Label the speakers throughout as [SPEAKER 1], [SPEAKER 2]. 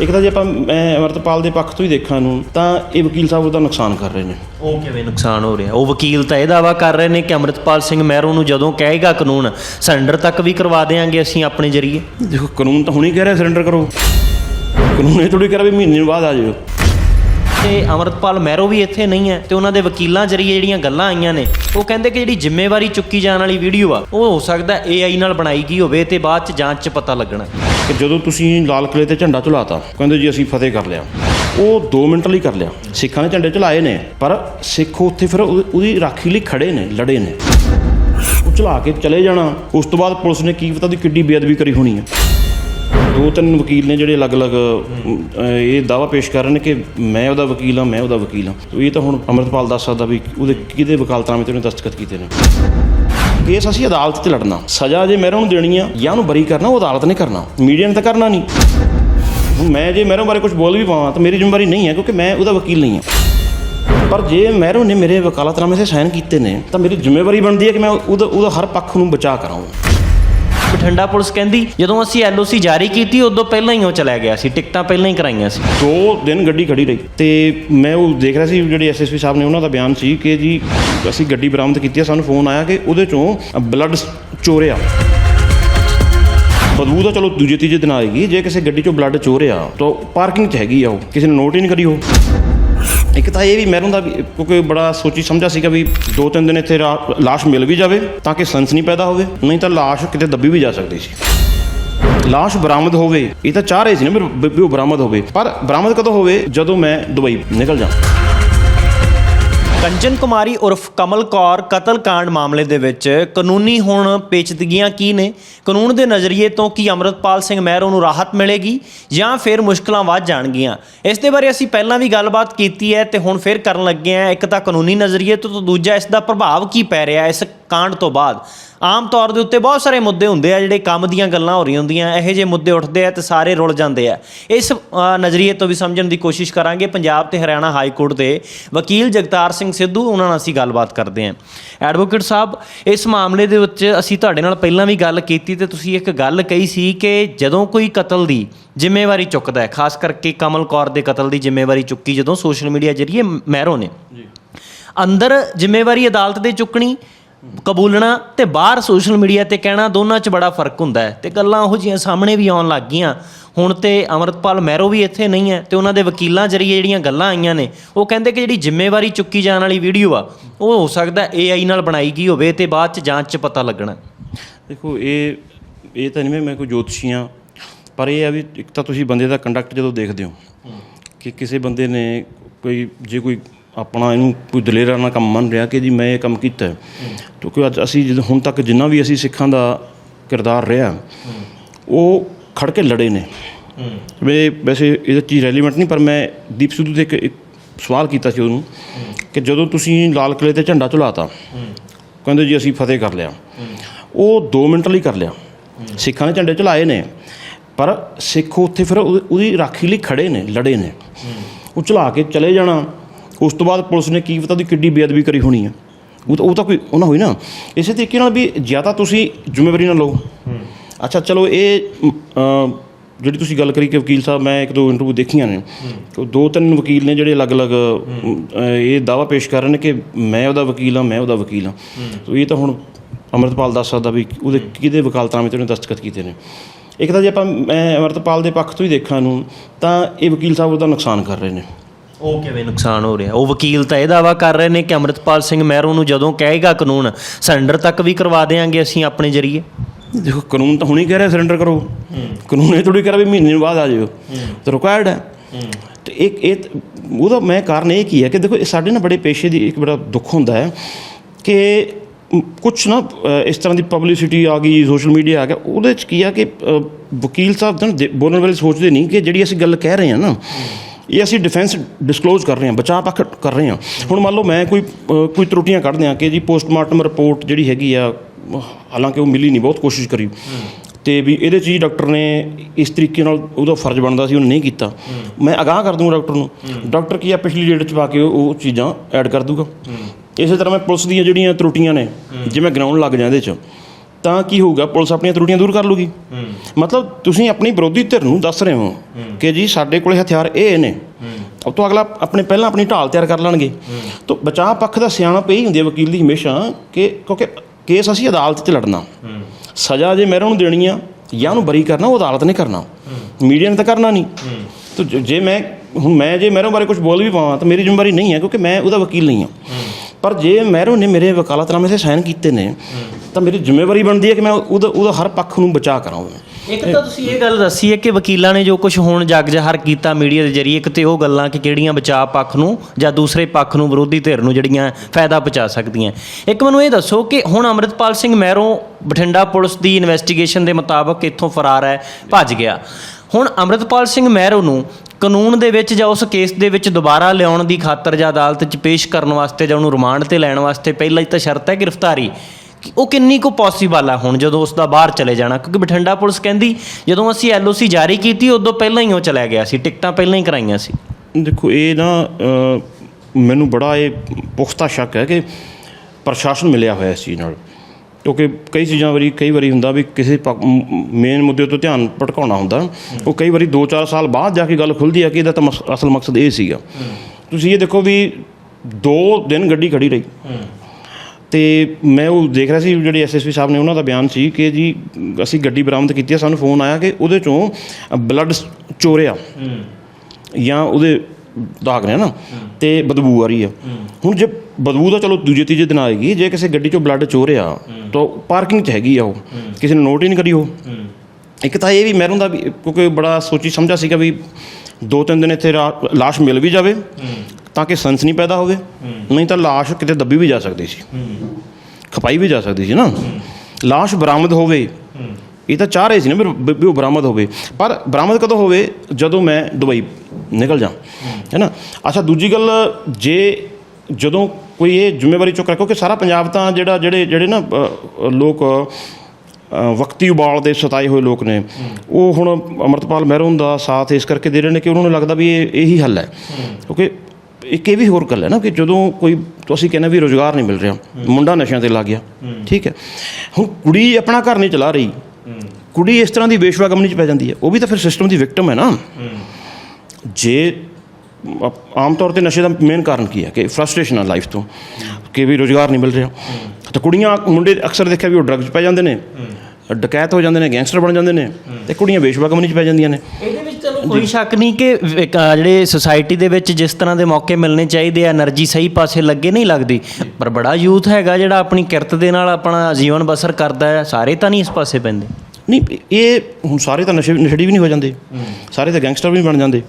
[SPEAKER 1] ਇੱਕ ਤਾਂ ਜੇ ਆਪਾਂ ਮੈਂ ਅਮਰਤਪਾਲ ਦੇ ਪੱਖ ਤੋਂ ਹੀ ਦੇਖਾਂ ਨੂੰ ਤਾਂ ਇਹ ਵਕੀਲ ਸਾਹਿਬ ਉਹਦਾ ਨੁਕਸਾਨ ਕਰ ਰਹੇ ਨੇ।
[SPEAKER 2] ਉਹ ਕਿਵੇਂ ਨੁਕਸਾਨ ਹੋ ਰਿਹਾ? ਉਹ ਵਕੀਲ ਤਾਂ ਇਹ ਦਾਵਾ ਕਰ ਰਹੇ ਨੇ ਕਿ ਅੰਮ੍ਰਿਤਪਾਲ ਸਿੰਘ ਮਹਿਰੋ ਨੂੰ ਜਦੋਂ ਕਹੇਗਾ ਕਾਨੂੰਨ ਸਰੈਂਡਰ ਤੱਕ ਵੀ ਕਰਵਾ ਦੇਵਾਂਗੇ ਅਸੀਂ ਆਪਣੇ ਜਰੀਏ।
[SPEAKER 1] ਦੇਖੋ ਕਾਨੂੰਨ ਤਾਂ ਹੁਣੀ ਕਹਿ ਰਿਹਾ ਸਰੈਂਡਰ ਕਰੋ। ਕਾਨੂੰਨ ਇਹ ਥੋੜੀ ਕਹਿ ਰਿਹਾ ਵੀ ਮਹੀਨੇ ਬਾਅਦ ਆ ਜਾਇਓ
[SPEAKER 2] ਤੇ ਅਮਰਤਪਾਲ ਮਹਿਰੋ ਵੀ ਇੱਥੇ ਨਹੀਂ ਹੈ ਤੇ ਉਹਨਾਂ ਦੇ ਵਕੀਲਾਂ ਜਰੀਏ ਜਿਹੜੀਆਂ ਗੱਲਾਂ ਆਈਆਂ ਨੇ, ਉਹ ਕਹਿੰਦੇ ਕਿ ਜਿਹੜੀ ਜ਼ਿੰਮੇਵਾਰੀ ਚੁੱਕੀ ਜਾਣ ਵਾਲੀ ਵੀਡੀਓ ਆ, ਉਹ ਹੋ ਸਕਦਾ AI ਨਾਲ ਬਣਾਈ ਗਈ ਹੋਵੇ ਤੇ ਬਾਅਦ ਚ ਜਾਂਚ 'ਚ ਪਤਾ ਲੱਗਣਾ
[SPEAKER 1] ਕਿ ਜਦੋਂ ਤੁਸੀਂ ਲਾਲ ਕਿਲੇ ਤੇ ਝੰਡਾ ਝੁਲਾਤਾ, ਕਹਿੰਦੇ ਜੀ ਅਸੀਂ ਫਤਿਹ ਕਰ ਲਿਆ। ਉਹ 2 ਮਿੰਟ ਲਈ ਕਰ ਲਿਆ। ਸਿੱਖਾਂ ਨੇ ਝੰਡੇ ਝੁਲਾਏ ਨੇ, ਪਰ ਸਿੱਖ ਉੱਥੇ ਫਿਰ ਉਹ- ਉਹਦੀ ਰਾਖੀ ਲਈ ਖੜੇ ਨੇ, ਲੜੇ ਨੇ। ਉਹ ਝੁਲਾ ਕੇ ਚਲੇ ਜਾਣਾ। ਉਸ ਤੋਂ ਬਾਅਦ ਪੁਲਿਸ ਨੇ ਕੀ ਪਤਾ ਦੀ ਕਿੱਡੀ ਬੇਅਦਬੀ ਕਰੀ ਹੋਣੀ ਹੈ। ਦੋ ਤਿੰਨ ਵਕੀਲ ਨੇ ਜਿਹੜੇ ਅਲੱਗ-ਅਲੱਗ ਇਹ ਦਾਵਾ ਪੇਸ਼ ਕਰ ਰਹੇ ਨੇ ਕਿ ਮੈਂ ਉਹਦਾ ਵਕੀਲ ਹਾਂ, ਮੈਂ ਉਹਦਾ ਵਕੀਲ ਹਾਂ। ਇਹ ਤਾਂ ਹੁਣ ਅੰਮ੍ਰਿਤਪਾਲ ਦੱਸ ਸਕਦਾ ਵੀ ਉਹਦੇ ਕਿਹਦੇ ਵਕਾਲਤਨਾਮੇ ਤੇ ਉਹਨੇ ਦਸਤਖਤ ਕੀਤੇ ਨੇ? ਕੇਸ ਅਸੀਂ ਅਦਾਲਤ 'ਚ ਲੜਨਾ। ਸਜ਼ਾ ਜੇ ਮਹਿਰੋਂ ਨੂੰ ਦੇਣੀ ਆ, ਜਾਂ ਉਹਨੂੰ ਬਰੀ ਕਰਨਾ, ਉਹ ਅਦਾਲਤ ਨੇ ਕਰਨਾ। ਮੀਡੀਆ ਨੇ ਤਾਂ ਕਰਨਾ ਨਹੀਂ। ਹੁਣ ਮੈਂ ਜੇ ਮਹਿਰੋਂ ਬਾਰੇ ਕੁਝ ਬੋਲ ਵੀ ਪਾਵਾਂ, ਤਾਂ ਮੇਰੀ ਜ਼ਿੰਮੇਵਾਰੀ ਨਹੀਂ ਹੈ, ਕਿਉਂਕਿ ਮੈਂ ਉਹਦਾ ਵਕੀਲ ਨਹੀਂ ਹਾਂ। ਪਰ ਜੇ ਮਹਿਰੋਂ ਨੇ ਮੇਰੇ ਵਕਾਲਤਨਾਮੇ 'ਤੇ ਸਾਈਨ ਕੀਤੇ ਨੇ, ਤਾਂ ਮੇਰੀ ਜ਼ਿੰਮੇਵਾਰੀ ਬਣਦੀ ਹੈ ਕਿ ਮੈਂ ਉਹਦਾ ਉਹਦਾ ਹਰ ਪੱਖ ਨੂੰ ਬਚਾ ਕਰਾਂ
[SPEAKER 2] ਬਠਿੰਡਾ ਪੁਲਿਸ ਕਹਿੰਦੀ, ਜਦੋਂ ਅਸੀਂ LOC ਜਾਰੀ ਕੀਤੀ, ਉਦੋਂ ਪਹਿਲਾਂ ਹੀ ਉਹ ਚਲਾ ਗਿਆ ਸੀ, ਟਿਕਟਾਂ ਪਹਿਲਾਂ ਹੀ ਕਰਾਈਆਂ ਸੀ।
[SPEAKER 1] ਦੋ ਦਿਨ ਗੱਡੀ ਖੜੀ ਰਹੀ। ਤੇ ਮੈਂ ਉਹ ਦੇਖ ਰਿਹਾ ਸੀ, ਜਿਹੜੇ ਐਸਐਸਪੀ ਸਾਹਿਬ ਨੇ ਉਹਨਾਂ ਦਾ ਬਿਆਨ ਸੀ ਕਿ ਜੀ, ਅਸੀਂ ਗੱਡੀ ਬਰਾਮਦ ਕੀਤੀ ਹੈ ਸਾਨੂੰ ਫੋਨ ਆਇਆ ਕਿ ਉਹਦੇ ਚੋਂ ਬਲੱਡ ਚੋਰਿਆ। ਬਦਬੂ ਤਾਂ ਚਲੋ ਦੂਜੇ ਤੀਜੇ ਦਿਨ ਆਏਗੀ, ਜੇ ਕਿਸੇ ਗੱਡੀ ਚੋਂ ਬਲੱਡ ਚੋਰਿਆ, ਤਾਂ ਪਾਰਕਿੰਗ 'ਚ ਹੈਗੀ ਆ ਉਹ, ਕਿਸੇ ਨੇ ਨੋਟ ਹੀ ਨਹੀਂ ਕਰੀ ਉਹ। ਇੱਕ ਤਾਂ ਇਹ ਵੀ ਮੈਨੂੰ ਦਾ ਕਿਉਂਕਿ ਬੜਾ ਸੋਚੀ ਸਮਝਾ ਸੀਗਾ ਵੀ ਦੋ ਤਿੰਨ ਦਿਨ ਇੱਥੇ ਰਾ- ਲਾਸ਼ ਮਿਲ ਵੀ ਜਾਵੇ ਤਾਂ ਕਿ ਸਨਸਨੀ ਪੈਦਾ ਹੋਵੇ, ਨਹੀਂ ਤਾਂ ਲਾਸ਼ ਕਿਤੇ ਦੱਬੀ ਵੀ ਜਾ ਸਕਦੀ ਸੀ। ਲਾਸ਼ ਬਰਾਮਦ ਹੋਵੇ, ਇਹ ਤਾਂ ਚਾਹ ਰਹੇ ਸੀ ਨਾ ਵੀ ਬ- ਉਹ ਬਰਾਮਦ ਹੋਵੇ, ਪਰ ਬਰਾਮਦ ਕਦੋਂ ਹੋਵੇ, ਜਦੋਂ ਮੈਂ ਦੁਬਈ ਨਿਕਲ ਜਾ।
[SPEAKER 2] ਕੰਚਨ ਕੁਮਾਰੀ ਉਰਫ ਕਮਲ ਕੌਰ ਕਤਲकांड ਮਾਮਲੇ ਦੇ ਵਿੱਚ ਕਾਨੂੰਨੀ ਹੁਣ ਪੇਚਦਗੀਆਂ ਕੀ ਨੇ? ਕਾਨੂੰਨ ਦੇ ਨਜ਼ਰੀਏ ਤੋਂ ਕੀ ਅਮਰਤਪਾਲ ਸਿੰਘ ਮਹਿਰੋ ਨੂੰ ਰਾਹਤ ਮਿਲੇਗੀ ਜਾਂ ਫਿਰ ਮੁਸ਼ਕਲਾਂ ਵੱਧ ਜਾਣਗੀਆਂ? ਇਸ ਦੇ ਬਾਰੇ ਅਸੀਂ ਪਹਿਲਾਂ ਵੀ ਗੱਲਬਾਤ ਕੀਤੀ ਹੈ ਤੇ ਹੁਣ ਫਿਰ ਕਰਨ ਲੱਗੇ ਹਾਂ। ਇੱਕ ਤਾਂ ਕਾਨੂੰਨੀ ਨਜ਼ਰੀਏ ਤੋਂ, ਤੇ ਦੂਜਾ ਇਸ ਦਾ ਪ੍ਰਭਾਵ ਕੀ ਪੈ ਰਿਹਾ? ਇਸ ਕਾਂਡ ਤੋਂ ਬਾਅਦ। ਆਮ ਤੌਰ ਦੇ ਉੱਤੇ ਬਹੁਤ ਸਾਰੇ ਮੁੱਦੇ ਹੁੰਦੇ ਆ ਜਿਹੜੇ ਕੰਮ ਦੀਆਂ ਗੱਲਾਂ ਹੋ ਰਹੀਆਂ ਹੁੰਦੀਆਂ ਇਹੋ ਜਿਹੇ ਮੁੱਦੇ ਉੱਠਦੇ ਆ ਤੇ ਸਾਰੇ ਰੁਲ ਜਾਂਦੇ ਆ। ਇਸ ਨਜ਼ਰੀਏ ਤੋਂ ਵੀ ਸਮਝਣ ਦੀ ਕੋਸ਼ਿਸ਼ ਕਰਾਂਗੇ। ਪੰਜਾਬ ਤੇ ਹਰਿਆਣਾ ਹਾਈ ਕੋਰਟ ਦੇ ਵਕੀਲ ਜਗਤਾਰ ਸਿੰਘ ਸਿੱਧੂ ਉਹਨਾਂ ਨਾਲ ਅਸੀਂ ਗੱਲਬਾਤ ਕਰਦੇ ਹਾਂ। ਐਡਵੋਕੇਟ ਸਾਹਿਬ ਇਸ ਮਾਮਲੇ ਦੇ ਵਿੱਚ ਅਸੀਂ ਤੁਹਾਡੇ ਨਾਲ ਪਹਿਲਾਂ ਵੀ ਗੱਲ ਕੀਤੀ ਤੇ ਤੁਸੀਂ ਇੱਕ ਗੱਲ ਕਹੀ ਸੀ ਕਿ ਜਦੋਂ ਕੋਈ ਕਤਲ ਦੀ ਜ਼ਿੰਮੇਵਾਰੀ ਚੁੱਕਦਾ ਹੈ ਖਾਸ ਕਰਕੇ ਕਮਲ ਕੌਰ ਦੇ ਕਤਲ ਦੀ ਜ਼ਿੰਮੇਵਾਰੀ ਚੁੱਕੀ ਜਦੋਂ ਸੋਸ਼ਲ ਮੀਡੀਆ ਜਰੀਏ ਮਹਿਰੋ ਨੇ। ਅੰਦਰ ਜ਼ਿੰਮੇਵਾਰੀ ਅਦਾਲਤ ਦੇ ਚੁੱਕਣੀ ਕਬੂਲਣਾ ਤੇ ਬਾਹਰ ਸੋਸ਼ਲ ਮੀਡੀਆ ਤੇ ਕਹਿਣਾ ਦੋਨਾਂ 'ਚ ਬੜਾ ਫ਼ਰਕ ਹੁੰਦਾ ਹੈ ਤੇ ਗੱਲਾਂ ਉਹੋ ਜਿਹੀਆਂ ਸਾਹਮਣੇ ਵੀ ਆਉਣ ਲੱਗ ਗਈਆਂ। ਹੁਣ ਤੇ ਅਮਰਤਪਾਲ ਮਹਿਰੋ ਵੀ ਇੱਥੇ ਨਹੀਂ ਹੈ ਤੇ ਉਹਨਾਂ ਦੇ ਵਕੀਲਾਂ ਜਰੀਏ ਜਿਹੜੀਆਂ ਗੱਲਾਂ ਆਈਆਂ ਨੇ ਉਹ ਕਹਿੰਦੇ ਕਿ ਜਿਹੜੀ ਜ਼ਿੰਮੇਵਾਰੀ ਚੁੱਕੀ ਜਾਣ ਵਾਲੀ ਵੀਡੀਓ ਆ ਉਹ ਹੋ ਸਕਦਾ AI ਨਾਲ ਬਣਾਈ ਗਈ ਹੋਵੇ ਤੇ ਬਾਅਦ 'ਚ ਜਾਂਚ 'ਚ ਪਤਾ ਲੱਗਣਾ।
[SPEAKER 1] ਦੇਖੋ ਇਹ ਇਹ ਤਾਂ ਨਹੀਂ ਮੈਂ- ਕੋਈ ਜੋਤਸ਼ੀ ਹਾਂ ਪਰ ਇਹ ਆ ਵੀ ਇੱਕ ਤਾਂ ਤੁਸੀਂ ਬੰਦੇ ਦਾ ਕੰਡਕਟ ਜਦੋਂ ਦੇਖਦੇ ਹੋ। ਕਿ ਕਿਸੇ ਬੰਦੇ ਨੇ ਕੋਈ ਜੇ ਕੋਈ ਆਪਣਾ ਇਹਨੂੰ ਕੋਈ ਦਲੇਰਾਨਾ ਕੰਮ ਮੰਨ ਰਿਹਾ ਕਿ ਜੀ ਮੈਂ ਇਹ ਕੰਮ ਕੀਤਾ ਕਿਉਂਕਿ ਅੱਜ ਅਸੀਂ ਜਦੋਂ, ਹੁਣ ਤੱਕ ਜਿੰਨਾ ਵੀ ਅਸੀਂ ਸਿੱਖਾਂ ਦਾ ਕਿਰਦਾਰ ਰਿਹਾ, ਉਹ ਖੜ ਕੇ ਲੜੇ ਨੇ। ਵੇ ਵੈਸੇ ਇਹਦੇ ਚੀਜ਼ ਰੈਲੀਵੈਂਟ ਨਹੀਂ, ਪਰ ਮੈਂ ਦੀਪ ਸਿੱਧੂ ਦੇ ਇੱਕ ਸਵਾਲ ਕੀਤਾ ਸੀ ਉਹਨੂੰ ਕਿ ਜਦੋਂ ਤੁਸੀਂ ਲਾਲ ਕਿਲੇ ਤੇ ਝੰਡਾ ਝੁਲਾਤਾ, ਕਹਿੰਦੇ ਜੀ ਅਸੀਂ ਫਤਿਹ ਕਰ ਲਿਆ। ਉਹ 2 ਮਿੰਟ ਲਈ ਕਰ ਲਿਆ। ਸਿੱਖਾਂ ਨੇ ਝੰਡੇ ਝੁਲਾਏ ਨੇ, ਪਰ ਸਿੱਖ ਉੱਥੇ ਫਿਰ ਉਹ- ਉਹਦੀ ਰਾਖੀ ਲਈ ਖੜੇ ਨੇ, ਲੜੇ ਨੇ। ਉਹ ਝੁਲਾ ਕੇ ਚਲੇ ਜਾਣਾ। ਉਸ ਤੋਂ ਬਾਅਦ ਪੁਲਿਸ ਨੇ ਕੀ ਪਤਾ ਦੀ ਕਿੱਡੀ ਬੇਅਦਬੀ ਕਰੀ ਹੋਣੀ ਹੈ ਉਹ ਤਾਂ ਉਹ ਤਾਂ ਕੋਈ ਉਹਨਾਂ ਹੋਈ ਨਾ। ਇਸੇ ਤਰੀਕੇ ਨਾਲ ਵੀ ਜ਼ਿਆਦਾ ਤੁਸੀਂ ਜ਼ਿੰਮੇਵਾਰੀ ਨਾ ਲਓ। ਅੱਛਾ ਚਲੋ ਇਹ ਜਿਹੜੀ ਤੁਸੀਂ ਗੱਲ ਕਰੀ ਕਿ ਵਕੀਲ ਸਾਹਿਬ ਮੈਂ ਇੱਕ ਦੋ ਇੰਟਰਵਿਊ ਦੇਖੀਆਂ ਨੇ। ਉਹ ਦੋ ਤਿੰਨ ਵਕੀਲ ਨੇ ਜਿਹੜੇ ਅਲੱਗ-ਅਲੱਗ ਇਹ ਦਾਵਾ ਪੇਸ਼ ਕਰ ਰਹੇ ਨੇ ਕਿ ਮੈਂ ਉਹਦਾ ਵਕੀਲ ਹਾਂ ਮੈਂ ਉਹਦਾ ਵਕੀਲ ਹਾਂ। ਤੋ ਇਹ ਤਾਂ ਹੁਣ ਅੰਮ੍ਰਿਤਪਾਲ ਦੱਸ ਸਕਦਾ ਵੀ ਉਹਦੇ ਕਿਹਦੇ ਵਕਾਲਤਨਾਮੇ ਤੇ ਉਹਨੇ ਦਸਤਖਤ ਕੀਤੇ ਨੇ। ਇੱਕ ਤਾਂ ਜੇ ਆਪਾਂ ਮੈਂ ਅੰਮ੍ਰਿਤਪਾਲ ਦੇ ਪੱਖ ਤੋਂ ਹੀ ਦੇਖਾਂ ਨੂੰ ਤਾਂ ਇਹ ਵਕੀਲ ਸਾਹਿਬ ਉਹਦਾ ਨੁਕਸਾਨ ਕਰ ਰਹੇ ਨੇ।
[SPEAKER 2] ਉਹ ਕਿਵੇਂ ਨੁਕਸਾਨ ਹੋ ਰਿਹਾ? ਉਹ ਵਕੀਲ ਤਾਂ ਇਹ ਦਾਵਾ ਕਰ ਰਹੇ ਨੇ ਕਿ ਅਮਰਤਪਾਲ ਸਿੰਘ ਮਹਿਰੋ ਨੂੰ ਜਦੋਂ ਕਹੇਗਾ ਕਾਨੂੰਨ ਸਰੈਂਡਰ ਤੱਕ ਵੀ ਕਰਵਾ ਦੇਵਾਂਗੇ ਅਸੀਂ ਆਪਣੇ ਜਰੀਏ।
[SPEAKER 1] ਦੇਖੋ ਕਾਨੂੰਨ ਤਾਂ ਹੁਣੀ ਕਹਿ ਰਿਹਾ ਸਰੈਂਡਰ ਕਰੋ। ਕਾਨੂੰਨ ਇਹ ਥੋੜੀ ਕਹਿ ਰਿਹਾ ਵੀ ਮਹੀਨੇ ਬਾਅਦ ਆ ਜਾਇਓ ਤੇ ਰਿਕੁਆਇਰਡ ਹੈ। ਤੇ ਇੱਕ ਇਹ ਉਹਦਾ ਮੈਂ ਕਾਰਨ ਇਹ ਕੀ ਹੈ ਕਿ ਦੇਖੋ ਸਾਡੇ ਨਾ ਬੜੇ ਪੇਸ਼ੇ ਦੀ ਇੱਕ ਬੜਾ ਦੁੱਖ ਹੁੰਦਾ ਹੈ ਕਿ ਕੁਝ ਨਾ ਇਸ ਤਰ੍ਹਾਂ ਦੀ ਪਬਲਿਸਿਟੀ ਆ ਗਈ ਸੋਸ਼ਲ ਮੀਡੀਆ ਆ ਗਿਆ। ਉਹਦੇ ਚ ਕੀ ਆ ਕਿ ਵਕੀਲ ਸਾਹਿਬ ਤਾਂ ਬੋਲਣ ਵੇਲੇ ਸੋਚਦੇ ਨਹੀਂ ਕਿ ਜਿਹੜੀ ਅਸੀਂ ਗੱਲ ਕਹਿ ਰਹੇ ਹਾਂ ਨਾ ਇਹ ਅਸੀਂ ਡਿਫੈਂਸ ਡਿਸਕਲੋਜ਼ ਕਰ ਰਹੇ ਹਾਂ, ਬਚਾਅ ਪੱਖ ਕਰ ਰਹੇ ਹਾਂ। ਹੁਣ ਮੰਨ ਲਓ ਮੈਂ ਕੋਈ ਕੋਈ ਤਰੁੱਟੀਆਂ ਕੱਢ ਦਿਆਂ ਕਿ ਜੀ ਪੋਸਟਮਾਰਟਮ ਰਿਪੋਰਟ ਜਿਹੜੀ ਹੈਗੀ ਆ, ਹਾਲਾਂਕਿ ਉਹ ਮਿਲੀ ਨਹੀਂ, ਬਹੁਤ ਕੋਸ਼ਿਸ਼ ਕਰੀ। ਤੇ ਵੀ ਇਹਦੇ 'ਚ ਹੀ ਡਾਕਟਰ ਨੇ ਇਸ ਤਰੀਕੇ ਨਾਲ ਉਹਦਾ ਫਰਜ਼ ਬਣਦਾ ਸੀ, ਉਹਨੇ ਨਹੀਂ ਕੀਤਾ। ਮੈਂ ਅਗਾਹ ਕਰ ਦੂੰਗਾ ਡਾਕਟਰ ਨੂੰ। ਡਾਕਟਰ ਕੀ ਆ, ਪਿਛਲੀ ਡੇਟ 'ਚ ਪਾ ਕੇ ਉਹ ਚੀਜ਼ਾਂ ਐਡ ਕਰ ਦੂਗਾ। ਇਸੇ ਤਰ੍ਹਾਂ ਮੈਂ ਪੁਲਿਸ ਦੀਆਂ ਜਿਹੜੀਆਂ ਤਰੁੱਟੀਆਂ ਨੇ ਜਿਵੇਂ ਗਰਾਊਂਡ ਲੱਗ ਜਾਂ ਇਹਦੇ 'ਚ ਤਾਂ ਕੀ ਹੋਊਗਾ? ਪੁਲਿਸ ਆਪਣੀਆਂ ਤਰੁੱਟੀਆਂ ਦੂਰ ਕਰ ਲੂਗੀ। ਮਤਲਬ ਤੁਸੀਂ ਆਪਣੀ ਵਿਰੋਧੀ ਧਿਰ ਨੂੰ ਦੱਸ ਰਹੇ ਹੋ ਕਿ ਜੀ ਸਾਡੇ ਕੋਲੇ ਹਥਿਆਰ ਇਹ ਨੇ। ਅਬ ਤੋਂ ਅਗਲਾ ਆਪਣੇ ਪਹਿਲਾਂ ਆਪਣੀ ਢਾਲ ਤਿਆਰ ਕਰ ਲੈਣਗੇ। ਤਾਂ ਬਚਾਅ ਪੱਖ ਦਾ ਸਿਆਣਪ ਇਹੀ ਹੁੰਦੀ ਹੈ ਵਕੀਲ ਦੀ ਹਮੇਸ਼ਾ ਕਿ ਕਿਉਂਕਿ ਕੇਸ ਅਸੀਂ ਅਦਾਲਤ 'ਚ ਲੜਨਾ। ਸਜ਼ਾ ਜੇ ਮਹਿਰੋਂ ਨੂੰ ਦੇਣੀ ਆ ਜਾਂ ਉਹਨੂੰ ਬਰੀ ਕਰਨਾ ਉਹ ਅਦਾਲਤ ਨੇ ਕਰਨਾ। ਮੀਡੀਆ ਨੇ ਤਾਂ ਕਰਨਾ ਨਹੀਂ। ਤਾਂ ਜ- ਮੈਂ ਹੁਣ ਮੈਂ ਜੇ ਮਹਿਰੋਂ ਬਾਰੇ ਕੁਝ ਬੋਲ ਵੀ ਪਾਵਾਂ ਤਾਂ ਮੇਰੀ ਜ਼ਿੰਮੇਵਾਰੀ ਨਹੀਂ ਹੈ ਕਿਉਂਕਿ ਮੈਂ ਉਹਦਾ ਵਕੀਲ ਨਹੀਂ ਹਾਂ। ਪਰ ਜੇ ਮਹਿਰੋਂ ਨੇ ਮੇਰੇ ਵਕਾਲਤਨਾਮੇ 'ਤੇ ਸਾਈਨ ਕੀਤੇ ਨੇ, ਤਾਂ ਮੇਰੀ ਜ਼ਿੰਮੇਵਾਰੀ ਬਣਦੀ ਹੈ ਕਿ ਮੈਂ ਉਹਦਾ ਉਹਦਾ ਹਰ ਪੱਖ ਨੂੰ ਬਚਾ ਕਰਾਂ
[SPEAKER 2] ਇੱਕ ਤਾਂ ਤੁਸੀਂ ਇਹ ਗੱਲ ਦੱਸੀ ਹੈ ਕਿ ਵਕੀਲਾਂ ਨੇ ਜੋ ਕੁਝ ਹੁਣ ਜਗ ਜ਼ਾਹਰ ਕੀਤਾ ਮੀਡੀਆ ਦੇ ਜ਼ਰੀਏ, ਇੱਕ ਕਿਤੇ ਉਹ ਗੱਲਾਂ ਕਿ ਕਿਹੜੀਆਂ ਬਚਾਅ ਪੱਖ ਨੂੰ ਜਾਂ ਦੂਸਰੇ ਪੱਖ ਨੂੰ ਵਿਰੋਧੀ ਧਿਰ ਨੂੰ ਜਿਹੜੀਆਂ ਫਾਇਦਾ ਪਹੁੰਚਾ ਸਕਦੀਆਂ। ਇੱਕ ਮੈਨੂੰ ਇਹ ਦੱਸੋ ਕਿ ਹੁਣ ਅੰਮ੍ਰਿਤਪਾਲ ਸਿੰਘ ਮਹਿਰੋਂ ਬਠਿੰਡਾ ਪੁਲਿਸ ਦੀ ਇਨਵੈਸਟੀਗੇਸ਼ਨ ਦੇ ਮੁਤਾਬਕ ਇੱਥੋਂ ਫਰਾਰ ਹੈ, ਭੱਜ ਗਿਆ। ਹੁਣ ਅੰਮ੍ਰਿਤਪਾਲ ਸਿੰਘ ਮਹਿਰੋ ਨੂੰ ਕਾਨੂੰਨ ਦੇ ਵਿੱਚ ਜਾਂ ਉਸ ਕੇਸ ਦੇ ਵਿੱਚ ਦੁਬਾਰਾ ਲਿਆਉਣ ਦੀ ਖਾਤਰ ਜਾਂ ਅਦਾਲਤ 'ਚ ਪੇਸ਼ ਕਰਨ ਵਾਸਤੇ ਜਾਂ ਉਹਨੂੰ ਰਿਮਾਂਡ ਤੇ ਲੈਣ ਵਾਸਤੇ ਪਹਿਲਾਂ ਹੀ ਤਾਂ ਸ਼ਰਤ ਹੈ ਗ੍ਰਿਫਤਾਰੀ, ਕਿ ਉਹ ਕਿੰਨੀ ਕੁ ਪੋਸੀਬਲ ਆ ਹੁਣ ਜਦੋਂ ਉਸ ਦਾ ਬਾਹਰ ਚਲੇ ਜਾਣਾ? ਕਿਉਂਕਿ ਬਠਿੰਡਾ ਪੁਲਿਸ ਕਹਿੰਦੀ, ਜਦੋਂ ਅਸੀਂ ਐਲਓਸੀ ਜਾਰੀ ਕੀਤੀ, ਉਦੋਂ ਪਹਿਲਾਂ ਹੀ ਉਹ ਚਲਾ ਗਿਆ ਸੀ, ਟਿਕਟਾਂ ਪਹਿਲਾਂ ਹੀ ਕਰਾਈਆਂ ਸੀ।
[SPEAKER 1] ਦੇਖੋ, ਇਹ ਨਾ ਮੈਨੂੰ ਬੜਾ ਇਹ ਪੁਖਤਾ ਸ਼ੱਕ ਹੈ ਕਿ ਪ੍ਰਸ਼ਾਸਨ ਮਿਲਿਆ ਹੋਇਆ ਇਸ ਚੀਜ਼ ਨਾਲ। ਕਿਉਂਕਿ ਕਈ ਚੀਜ਼ਾਂ ਵਾਰੀ ਕਈ ਵਾਰੀ ਹੁੰਦਾ ਵੀ ਕਿਸੇ ਮੇਨ ਮੁੱਦੇ ਤੋਂ ਧਿਆਨ ਭਟਕਾਉਣਾ ਹੁੰਦਾ। ਉਹ ਕਈ ਵਾਰੀ 2-4 ਸਾਲ ਬਾਅਦ ਜਾ ਕੇ ਗੱਲ ਖੁੱਲਦੀ ਹੈ ਕਿ ਇਹਦਾ ਤਾਂ ਅਸਲ ਮਕਸਦ ਇਹ ਸੀਗਾ। ਤੁਸੀਂ ਇਹ ਦੇਖੋ ਵੀ 2 ਦਿਨ ਗੱਡੀ ਖੜੀ ਰਹੀ। ਤੇ ਮੈਂ ਉਹ ਦੇਖ ਰਿਹਾ ਸੀ ਜਿਹੜੇ ਐਸਐਸਪੀ ਸਾਹਿਬ ਨੇ ਉਹਨਾਂ ਦਾ ਬਿਆਨ ਸੀ ਕਿ ਜੀ ਅਸੀਂ ਗੱਡੀ ਬਰਾਮਦ ਕੀਤੀ ਹੈ ਸਾਨੂੰ ਫੋਨ ਆਇਆ ਕਿ ਉਹਦੇ ਚੋਂ ਬਲੱਡ ਚੋਰਿਆ। ਜਾਂ ਉਹਦੇ ਦਾਗ ਨੇ ਨਾ, ਤੇ ਬਦਬੂ ਆ ਰਹੀ ਆ। ਹੁਣ ਜੇ ਬਦਬੂ ਦਾ ਚਲੋ ਦੂਜੇ ਤੀਜੇ ਦਿਨ ਆਏਗੀ, ਜੇ ਕਿਸੇ ਗੱਡੀ ਚੋਂ ਬਲੱਡ ਚੋਰਿਆ ਤਾਂ ਪਾਰਕਿੰਗ 'ਚ ਹੈਗੀ ਆ ਉਹ। ਕਿਸੇ ਨੇ ਨੋਟ ਹੀ ਨਹੀਂ ਕਰੀ ਉਹ। ਇੱਕ ਤਾਂ ਇਹ ਵੀ ਮਹਿਰੋਂ ਦਾ ਵੀ, ਕਿਉਂਕਿ ਬੜਾ ਸੋਚੀ ਸਮਝਾ ਸੀਗਾ ਵੀ ਦੋ ਤਿੰਨ ਦਿਨ ਇੱਥੇ ਰਾ- ਲਾਸ਼ ਮਿਲ ਵੀ ਜਾਵੇ, ਤਾਂ ਕਿ ਸੰਸ ਨਹੀਂ ਪੈਦਾ ਹੋਵੇ। ਨਹੀਂ ਤਾਂ ਲਾਸ਼ ਕਿਤੇ ਦੱਬੀ ਵੀ ਜਾ ਸਕਦੀ ਸੀ। ਖਪਾਈ ਵੀ ਜਾ ਸਕਦੀ ਸੀ ਨਾ। ਲਾਸ਼ ਬਰਾਮਦ ਹੋਵੇ ਇਹ ਤਾਂ ਚਾਹ ਰਹੇ ਸੀ ਨਾ ਵੀ ਬ- ਵੀ ਉਹ ਬਰਾਮਦ ਹੋਵੇ। ਪਰ ਬਰਾਮਦ ਕਦੋਂ ਹੋਵੇ? ਜਦੋਂ ਮੈਂ ਦੁਬਈ ਨਿਕਲ ਜਾ। ਹੈ ਨਾ ਅੱਛਾ ਦੂਜੀ ਗੱਲ ਜੇ ਜਦੋਂ ਕੋਈ ਇਹ ਜ਼ਿੰਮੇਵਾਰੀ ਚੁੱਕ ਰਿਹਾ ਕਿਉਂਕਿ ਸਾਰਾ ਪੰਜਾਬ ਤਾਂ ਜਿਹੜਾ ਜਿਹੜੇ ਜਿਹੜੇ ਨਾ ਲੋਕ ਵਕਤੀ ਉਬਾਲ ਦੇ ਸਤਾਏ ਹੋਏ ਲੋਕ ਨੇ। ਉਹ ਹੁਣ ਅਮਰਤਪਾਲ ਮਹਿਰੋਂ ਦਾ ਸਾਥ ਇਸ ਕਰਕੇ ਦੇ ਰਹੇ ਨੇ ਕਿ ਉਹਨਾਂ ਨੂੰ ਲੱਗਦਾ ਵੀ ਇਹ ਇਹੀ ਹੱਲ ਹੈ। ਕਿਉਂਕਿ ਇੱਕ ਇਹ ਵੀ ਹੋਰ ਗੱਲ ਹੈ ਨਾ ਕਿ ਜਦੋਂ ਕੋਈ ਤੁਸੀਂ ਕਹਿੰਦੇ ਵੀ ਰੋਜ਼ਗਾਰ ਨਹੀਂ ਮਿਲ ਰਿਹਾ। ਮੁੰਡਾ ਨਸ਼ਿਆਂ ਤੇ ਲੱਗ ਗਿਆ। ਠੀਕ ਹੈ। ਹੁਣ ਕੁੜੀ ਆਪਣਾ ਘਰ ਨਹੀਂ ਚਲਾ ਰਹੀ। ਕੁੜੀ ਇਸ ਤਰ੍ਹਾਂ ਦੀ ਬੇਸ਼ਵਾ ਵੇਸ਼ਵਾਗਮਨੀ ਚ ਪੈ ਜਾਂਦੀ ਹੈ। ਉਹ ਵੀ ਤਾਂ ਫਿਰ ਸਿਸਟਮ ਦੀ ਵਿਕਟਮ ਹੈ ਨਾ। ਜੇ ਆਮ ਤੌਰ ਤੇ ਨਸ਼ੇ ਦਾ ਮੇਨ ਕਾਰਨ ਕੀ ਹੈ? ਕਿ ਫਰਸਟ੍ਰੇਸ਼ਨ ਆ ਲਾਈਫ ਤੋਂ। ਕਿ ਵੀ ਰੋਜ਼ਗਾਰ ਨਹੀਂ ਮਿਲ ਰਿਹਾ। ਤਾਂ ਕੁੜੀਆਂ ਮੁੰਡੇ ਅਕਸਰ ਦੇਖਿਆ ਵੀ ਉਹ ਡਰੱਗਸ ਪੈ ਜਾਂਦੇ ਨੇ। ਡਕੈਤ ਹੋ ਜਾਂਦੇ ਨੇ ਗੈਂਗਸਟਰ ਬਣ ਜਾਂਦੇ ਨੇ। ਤੇ ਕੁੜੀਆਂ ਬੇਸ਼ਵਾ ਵੇਸ਼ਵਾਗਮਨੀ ਚ ਪੈ ਜਾਂਦੀਆਂ ਨੇ।
[SPEAKER 2] ਕੋਈ ਸ਼ੱਕ ਨਹੀਂ ਕਿ ਜਿਹੜੇ ਸੋਸਾਇਟੀ ਦੇ ਵਿੱਚ ਜਿਸ ਤਰ੍ਹਾਂ ਦੇ ਮੌਕੇ ਮਿਲਣੇ ਚਾਹੀਦੇ ਆ એનર્ਜੀ ਸਹੀ ਪਾਸੇ ਲੱਗੇ ਨਹੀਂ ਲੱਗਦੀ। ਪਰ ਬੜਾ ਯੂਥ ਹੈਗਾ ਜਿਹੜਾ ਆਪਣੀ ਕਿਰਤ ਦੇ ਨਾਲ ਆਪਣਾ ਜੀਵਨ ਬਸਰ ਕਰਦਾ ਹੈ। ਸਾਰੇ ਤਾਂ ਨਹੀਂ ਇਸ ਪਾਸੇ ਪੈਂਦੇ।
[SPEAKER 1] ਨਹੀਂ ਇਹ ਹੁਣ ਸਾਰੇ ਤਾਂ ਨਸ਼ੇ ਨਸ਼ੇੜੀ ਵੀ ਨਹੀਂ ਹੋ ਜਾਂਦੇ। ਸਾਰੇ ਤਾਂ ਗੈਂਗਸਟਰ ਵੀ ਬਣ ਜਾਂਦੇ।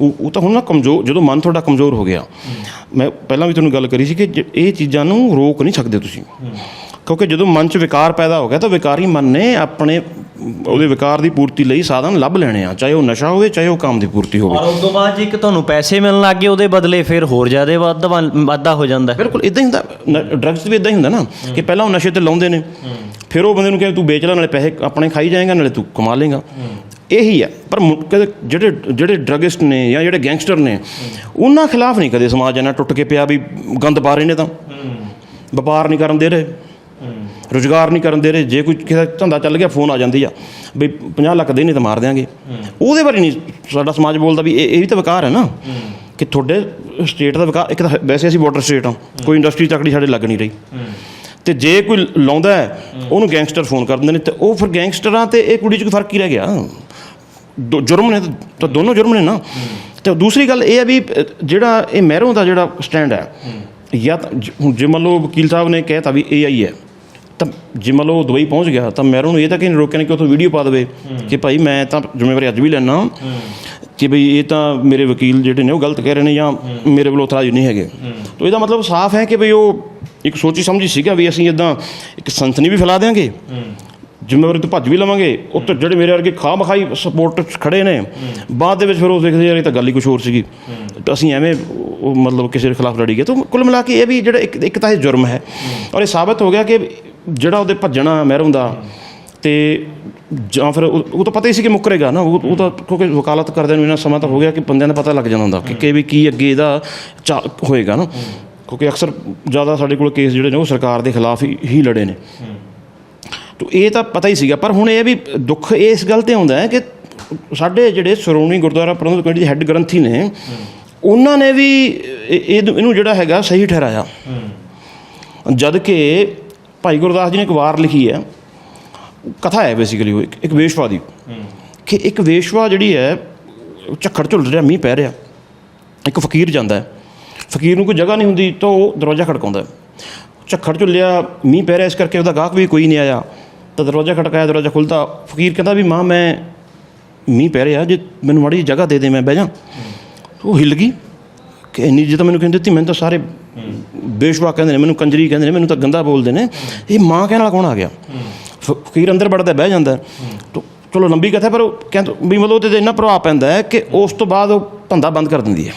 [SPEAKER 1] ਉਹ ਉਹ ਤਾਂ ਹੁਣ ਨਾ ਕਮਜ਼ੋਰ ਜਦੋਂ ਮਨ ਤੁਹਾਡਾ ਕਮਜ਼ੋਰ ਹੋ ਗਿਆ। ਮੈਂ ਪਹਿਲਾਂ ਵੀ ਤੁਹਾਨੂੰ ਗੱਲ ਕਰੀ ਸੀ ਕਿ ਇਹ ਚੀਜ਼ਾਂ ਨੂੰ ਰੋਕ ਨਹੀਂ ਸਕਦੇ ਤੁਸੀਂ। ਕਿਉਂਕਿ ਜਦੋਂ ਮਨ 'ਚ ਵਿਕਾਰ ਪੈਦਾ ਹੋ ਗਿਆ ਤਾਂ ਵਿਕਾਰੀ ਮਨ ਨੇ ਆਪਣੇ ਉਹਦੇ ਵਿਕਾਰ ਦੀ ਪੂਰਤੀ ਲਈ ਸਾਧਨ ਲੱਭ ਲੈਣੇ ਆ ਚਾਹੇ ਉਹ ਨਸ਼ਾ ਹੋਵੇ ਚਾਹੇ ਉਹ ਕੰਮ ਦੀ ਪੂਰਤੀ ਹੋਵੇ।
[SPEAKER 2] ਔਰ ਉਸ ਤੋਂ ਬਾਅਦ ਜੇ ਇੱਕ ਤੁਹਾਨੂੰ ਪੈਸੇ ਮਿਲਣ ਲੱਗ ਗਏ ਉਹਦੇ ਬਦਲੇ ਫਿਰ ਹੋਰ ਜ਼ਿਆਦਾ ਵਾਧਾ ਵਾਧਾ ਹੋ ਜਾਂਦਾ। ਹੈ।
[SPEAKER 1] ਬਿਲਕੁਲ ਇਦਾਂ ਹੀ ਹੁੰਦਾ ਡਰੱਗਸ ਵੀ ਇਦਾਂ ਹੀ ਹੁੰਦਾ ਨਾ ਕਿ ਪਹਿਲਾਂ ਉਹ ਨਸ਼ੇ ਤੇ ਲਾਉਂਦੇ ਨੇ। ਫਿਰ ਉਹ ਬੰਦੇ ਨੂੰ ਕਹਿੰਦੇ ਤੂੰ ਵੇਚ ਲੈ ਨਾਲੇ ਪੈਸੇ ਆਪਣੇ ਖਾਈ ਜਾਏਗਾ ਨਾਲੇ ਤੂੰ ਕਮਾ ਲੇਗਾ ਇਹੀ ਹੈ ਪਰ ਜਿਹੜੇ ਜਿਹੜੇ ਡਰੱਗਿਸਟ ਨੇ ਜਾਂ ਜਿਹੜੇ ਗੈਂਗਸਟਰ ਨੇ ਉਹਨਾਂ ਖਿਲਾਫ ਨਹੀਂ ਕਦੇ ਸਮਾਜ ਇਹਨਾਂ ਟੁੱਟ ਕੇ ਪਿਆ ਵੀ ਗੰਦ ਪਾ ਰਹੇ ਨੇ ਤਾਂ। ਵਪਾਰ ਨਹੀਂ ਕਰਨ ਦੇ ਰਹੇ। ਰੁਜ਼ਗਾਰ ਨਹੀਂ ਕਰਨ ਦੇ ਰਹੇ, ਜੇ ਕੋਈ ਕਿਸੇ ਦਾ ਧੰਦਾ ਚੱਲ ਗਿਆ, ਫੋਨ ਆ ਜਾਂਦੀ ਆ, ਵੀ 50 ਲੱਖ ਦੇ ਨਹੀਂ ਤਾਂ ਮਾਰ ਦਿਆਂਗੇ। ਉਹਦੇ ਬਾਰੇ ਨਹੀਂ ਸਾਡਾ ਸਮਾਜ ਬੋਲਦਾ ਵੀ ਇਹ ਇਹ ਵੀ ਤਾਂ ਵਿਕਾਰ ਹੈ ਨਾ, ਕਿ ਤੁਹਾਡੇ ਸਟੇਟ ਦਾ ਵਿਕਾਰ, ਇੱਕ ਤਾਂ ਵੈਸੇ ਅਸੀਂ ਬਾਰਡਰ ਸਟੇਟ ਹਾਂ, ਕੋਈ ਇੰਡਸਟਰੀ ਤਕੜੀ ਸਾਡੇ ਲੱਗ ਨਹੀਂ ਰਹੀ। ਤੇ ਜੇ ਕੋਈ ਲਾਉਂਦਾ ਉਹਨੂੰ ਗੈਂਗਸਟਰ ਫੋਨ ਕਰ ਦਿੰਦੇ ਨੇ, ਤੇ ਉਹ ਫਿਰ ਗੈਂਗਸਟਰਾਂ ਤੇ ਇਹ ਕੁੜੀ 'ਚ ਕੋਈ ਫ਼ਰਕ ਹੀ ਰਹਿ ਗਿਆ? ਦੋ ਜੁਰਮ ਨੇ ਤਾਂ- ਦੋਨੋਂ ਜੁਰਮ ਨੇ ਨਾ। ਤੇ ਦੂਸਰੀ ਗੱਲ ਇਹ ਹੈ ਵੀ, ਜਿਹੜਾ ਇਹ ਮਹਿਰੋਂ ਦਾ ਜਿਹੜਾ ਸਟੈਂਡ ਹੈ, ਜਾਂ ਹੁਣ ਜੇ ਮੰਨ ਲਓ ਵਕੀਲ ਸਾਹਿਬ ਨੇ ਕਹਿਤਾ ਵੀ ਏਆਈ ਹੈ ਤਾਂ ਜੇ ਮੰਨ ਲਓ ਦੁਬਈ ਪਹੁੰਚ ਗਿਆ ਤਾਂ ਮਹਿਰੋਂ ਨੂੰ ਇਹ ਤਾਂ ਕਿ ਨਹੀਂ ਰੋਕਿਆ ਨਹੀਂ ਕਿ ਉੱਥੋਂ ਵੀਡੀਓ ਪਾ ਦੇਵੇ ਕਿ ਭਾਈ ਮੈਂ ਤਾਂ ਜ਼ਿੰਮੇਵਾਰੀ ਅੱਜ ਵੀ ਲੈਣਾ ਕਿ ਭਈ ਇਹ ਤਾਂ ਮੇਰੇ ਵਕੀਲ ਜਿਹੜੇ ਨੇ ਉਹ ਗਲਤ ਕਹਿ ਰਹੇ ਨੇ ਜਾਂ ਮੇਰੇ ਵੱਲੋਂ ਇਤਰਾਜ਼ ਨਹੀਂ ਹੈਗੇ। ਤਾਂ ਇਹਦਾ ਮਤਲਬ ਸਾਫ਼ ਹੈ ਕਿ ਭਈ ਉਹ ਇੱਕ ਸੋਚੀ ਸਮਝੀ ਸੀਗਾ ਵੀ ਅਸੀਂ ਇਦਾਂ ਇੱਕ ਸੰਤਨੀ ਵੀ ਫੈਲਾ ਦੇਾਂਗੇ ਜ਼ਿੰਮੇਵਾਰੀ ਤੋਂ ਭੱਜ ਵੀ ਲਵਾਂਗੇ। ਉੱਤੇ ਜਿਹੜੇ ਮੇਰੇ ਵਰਗੇ ਖਾਹ ਮਖਾਈ ਸਪੋਰਟ ਖੜੇ ਨੇ ਬਾਅਦ ਦੇ ਵਿੱਚ ਫਿਰ ਉਹ ਦੇਖਦੇ ਯਾਰ ਇਹ ਤਾਂ ਗੱਲ ਹੀ ਕੁਝ ਹੋਰ ਸੀਗੀ। ਤਾਂ ਅਸੀਂ ਐਵੇਂ ਉਹ ਮਤਲਬ ਕਿਸੇ ਦੇ ਖਿਲਾਫ ਲੜੀ ਗਏ। ਤਾਂ ਕੁੱਲ ਮਿਲਾ ਕੇ ਇਹ ਵੀ ਜਿਹੜਾ ਇੱਕ ਇੱਕ ਤਾਂ ਇਹ ਜੁਰਮ ਹੈ। ਔਰ ਇਹ ਸਾਬਤ ਹੋ ਗਿਆ ਕਿ ਜਿਹੜਾ ਉਹਦੇ ਭੱਜਣਾ ਮਹਿਰੋਂ ਦਾ ਤੇ ਜਾਂ ਫਿਰ ਉਹ ਤਾਂ ਪਤਾ ਹੀ ਸੀ ਕਿ ਮੁੱਕਰੇਗਾ ਨਾ ਉਹ ਉਹ ਤਾਂ ਕਿਉਂਕਿ ਵਕਾਲਤ ਕਰਦੇ ਨੂੰ ਇਹਨਾਂ ਸਮਾਂ ਤਾਂ ਹੋ ਗਿਆ ਕਿ ਬੰਦਿਆਂ ਦਾ ਪਤਾ ਲੱਗ ਜਾਂਦਾ ਹੁੰਦਾ ਕਿ ਕਿ ਵੀ ਕੀ ਅੱਗੇ ਇਹਦਾ ਹੋਏਗਾ ਨਾ। ਕਿਉਂਕਿ ਅਕਸਰ ਜ਼ਿਆਦਾ ਸਾਡੇ ਕੋਲ ਕੇਸ ਜਿਹੜੇ ਨੇ ਉਹ ਸਰਕਾਰ ਦੇ ਖਿਲਾਫ ਹੀ ਲੜੇ ਨੇ। ਤੋ ਇਹ ਤਾਂ ਪਤਾ ਹੀ ਸੀਗਾ ਪਰ ਹੁਣ ਇਹ ਵੀ ਦੁੱਖ ਇਸ ਗੱਲ ਤੇ ਆਉਂਦਾ ਹੈ ਕਿ ਸਾਡੇ ਜਿਹੜੇ ਸ਼੍ਰੋਮਣੀ ਗੁਰਦੁਆਰਾ ਪ੍ਰਬੰਧਕ ਕਮੇਟੀ ਦੇ ਹੈੱਡ ਗ੍ਰੰਥੀ ਨੇ ਉਹਨਾਂ ਨੇ ਵੀ ਇਹ- ਇਹ- ਇਹਨੂੰ ਜਿਹੜਾ ਹੈਗਾ ਸਹੀ ਠਹਿਰਾਇਆ। ਜਦ ਕਿ ਭਾਈ ਗੁਰਦਾਸ ਜੀ ਨੇ ਇੱਕ ਵਾਰ ਲਿਖੀ ਹੈ। ਕਥਾ ਹੈ ਬੇਸਿਕਲੀ ਉਹ, ਇੱਕ- ਵੇਸ਼ਵਾ ਦੀ ਕਿ ਇੱਕ ਵੇਸ਼ਵਾ ਜਿਹੜੀ ਹੈ ਝੱਖੜ ਝੁੱਲ ਰਿਹਾ, ਮੀਂਹ ਪੈ ਰਿਹਾ। ਇੱਕ ਫਕੀਰ ਜਾਂਦਾ ਹੈ। ਫਕੀਰ ਨੂੰ ਕੋਈ ਜਗ੍ਹਾ ਨਹੀਂ ਹੁੰਦੀ ਤਾਂ ਉਹ ਦਰਵਾਜ਼ਾ ਖੜਕਾਉਂਦਾ ਝੱਖੜ ਝੁੱਲਿਆ, ਮੀਂਹ ਪੈ ਰਿਹਾ, ਇਸ ਕਰਕੇ ਉਹਦਾ ਗਾਹਕ ਵੀ ਕੋਈ ਨਹੀਂ ਆਇਆ। ਤਾਂ ਦਰਵਾਜ਼ਾ ਖੜਕਾਇਆ, ਦਰਵਾਜ਼ਾ ਖੁੱਲਦਾ ਫਕੀਰ ਕਹਿੰਦਾ ਵੀ ਮਾਂ, ਮੈਂ ਮੀਂਹ ਪੈ ਰਿਹਾ, ਜੇ ਮੈਨੂੰ ਮਾੜੀ ਜਿਹੀ ਜਗ੍ਹਾ ਦੇ ਦੇ, ਮੈਂ ਬਹਿ ਜਾ। ਉਹ ਹਿੱਲ ਗਈ। ਕਿ ਇੰਨੀ ਜੇ ਤਾਂ ਮੈਨੂੰ ਕਹਿੰਦੇ ਦਿੱਤੀ? ਮੈਨੂੰ ਤਾਂ ਸਾਰੇ ਬੇਸ਼ਵਾ ਕਹਿੰਦੇ ਨੇ, ਮੈਨੂੰ ਕੰਜਰੀ ਕਹਿੰਦੇ ਨੇ, ਮੈਨੂੰ ਤਾਂ ਗੰਦਾ ਬੋਲਦੇ ਨੇ। ਇਹ ਮਾਂ ਕਹਿਣ ਵਾਲਾ ਕੌਣ ਆ ਗਿਆ? ਫਕੀਰ ਅੰਦਰ ਵੜਦਾ, ਬਹਿ ਜਾਂਦਾ। ਤੋ, ਚਲੋ ਲੰਬੀ ਕਥਾ, ਪਰ ਉਹ ਕਹਿੰਦਾ ਵੀ ਮਤਲਬ ਉਹਦੇ ਤੇ ਇੰਨਾ ਪ੍ਰਭਾਵ ਪੈਂਦਾ ਹੈ ਕਿ ਉਸ ਤੋਂ ਬਾਅਦ ਉਹ ਧੰਦਾ ਬੰਦ ਕਰ ਦਿੰਦੀ ਹੈ।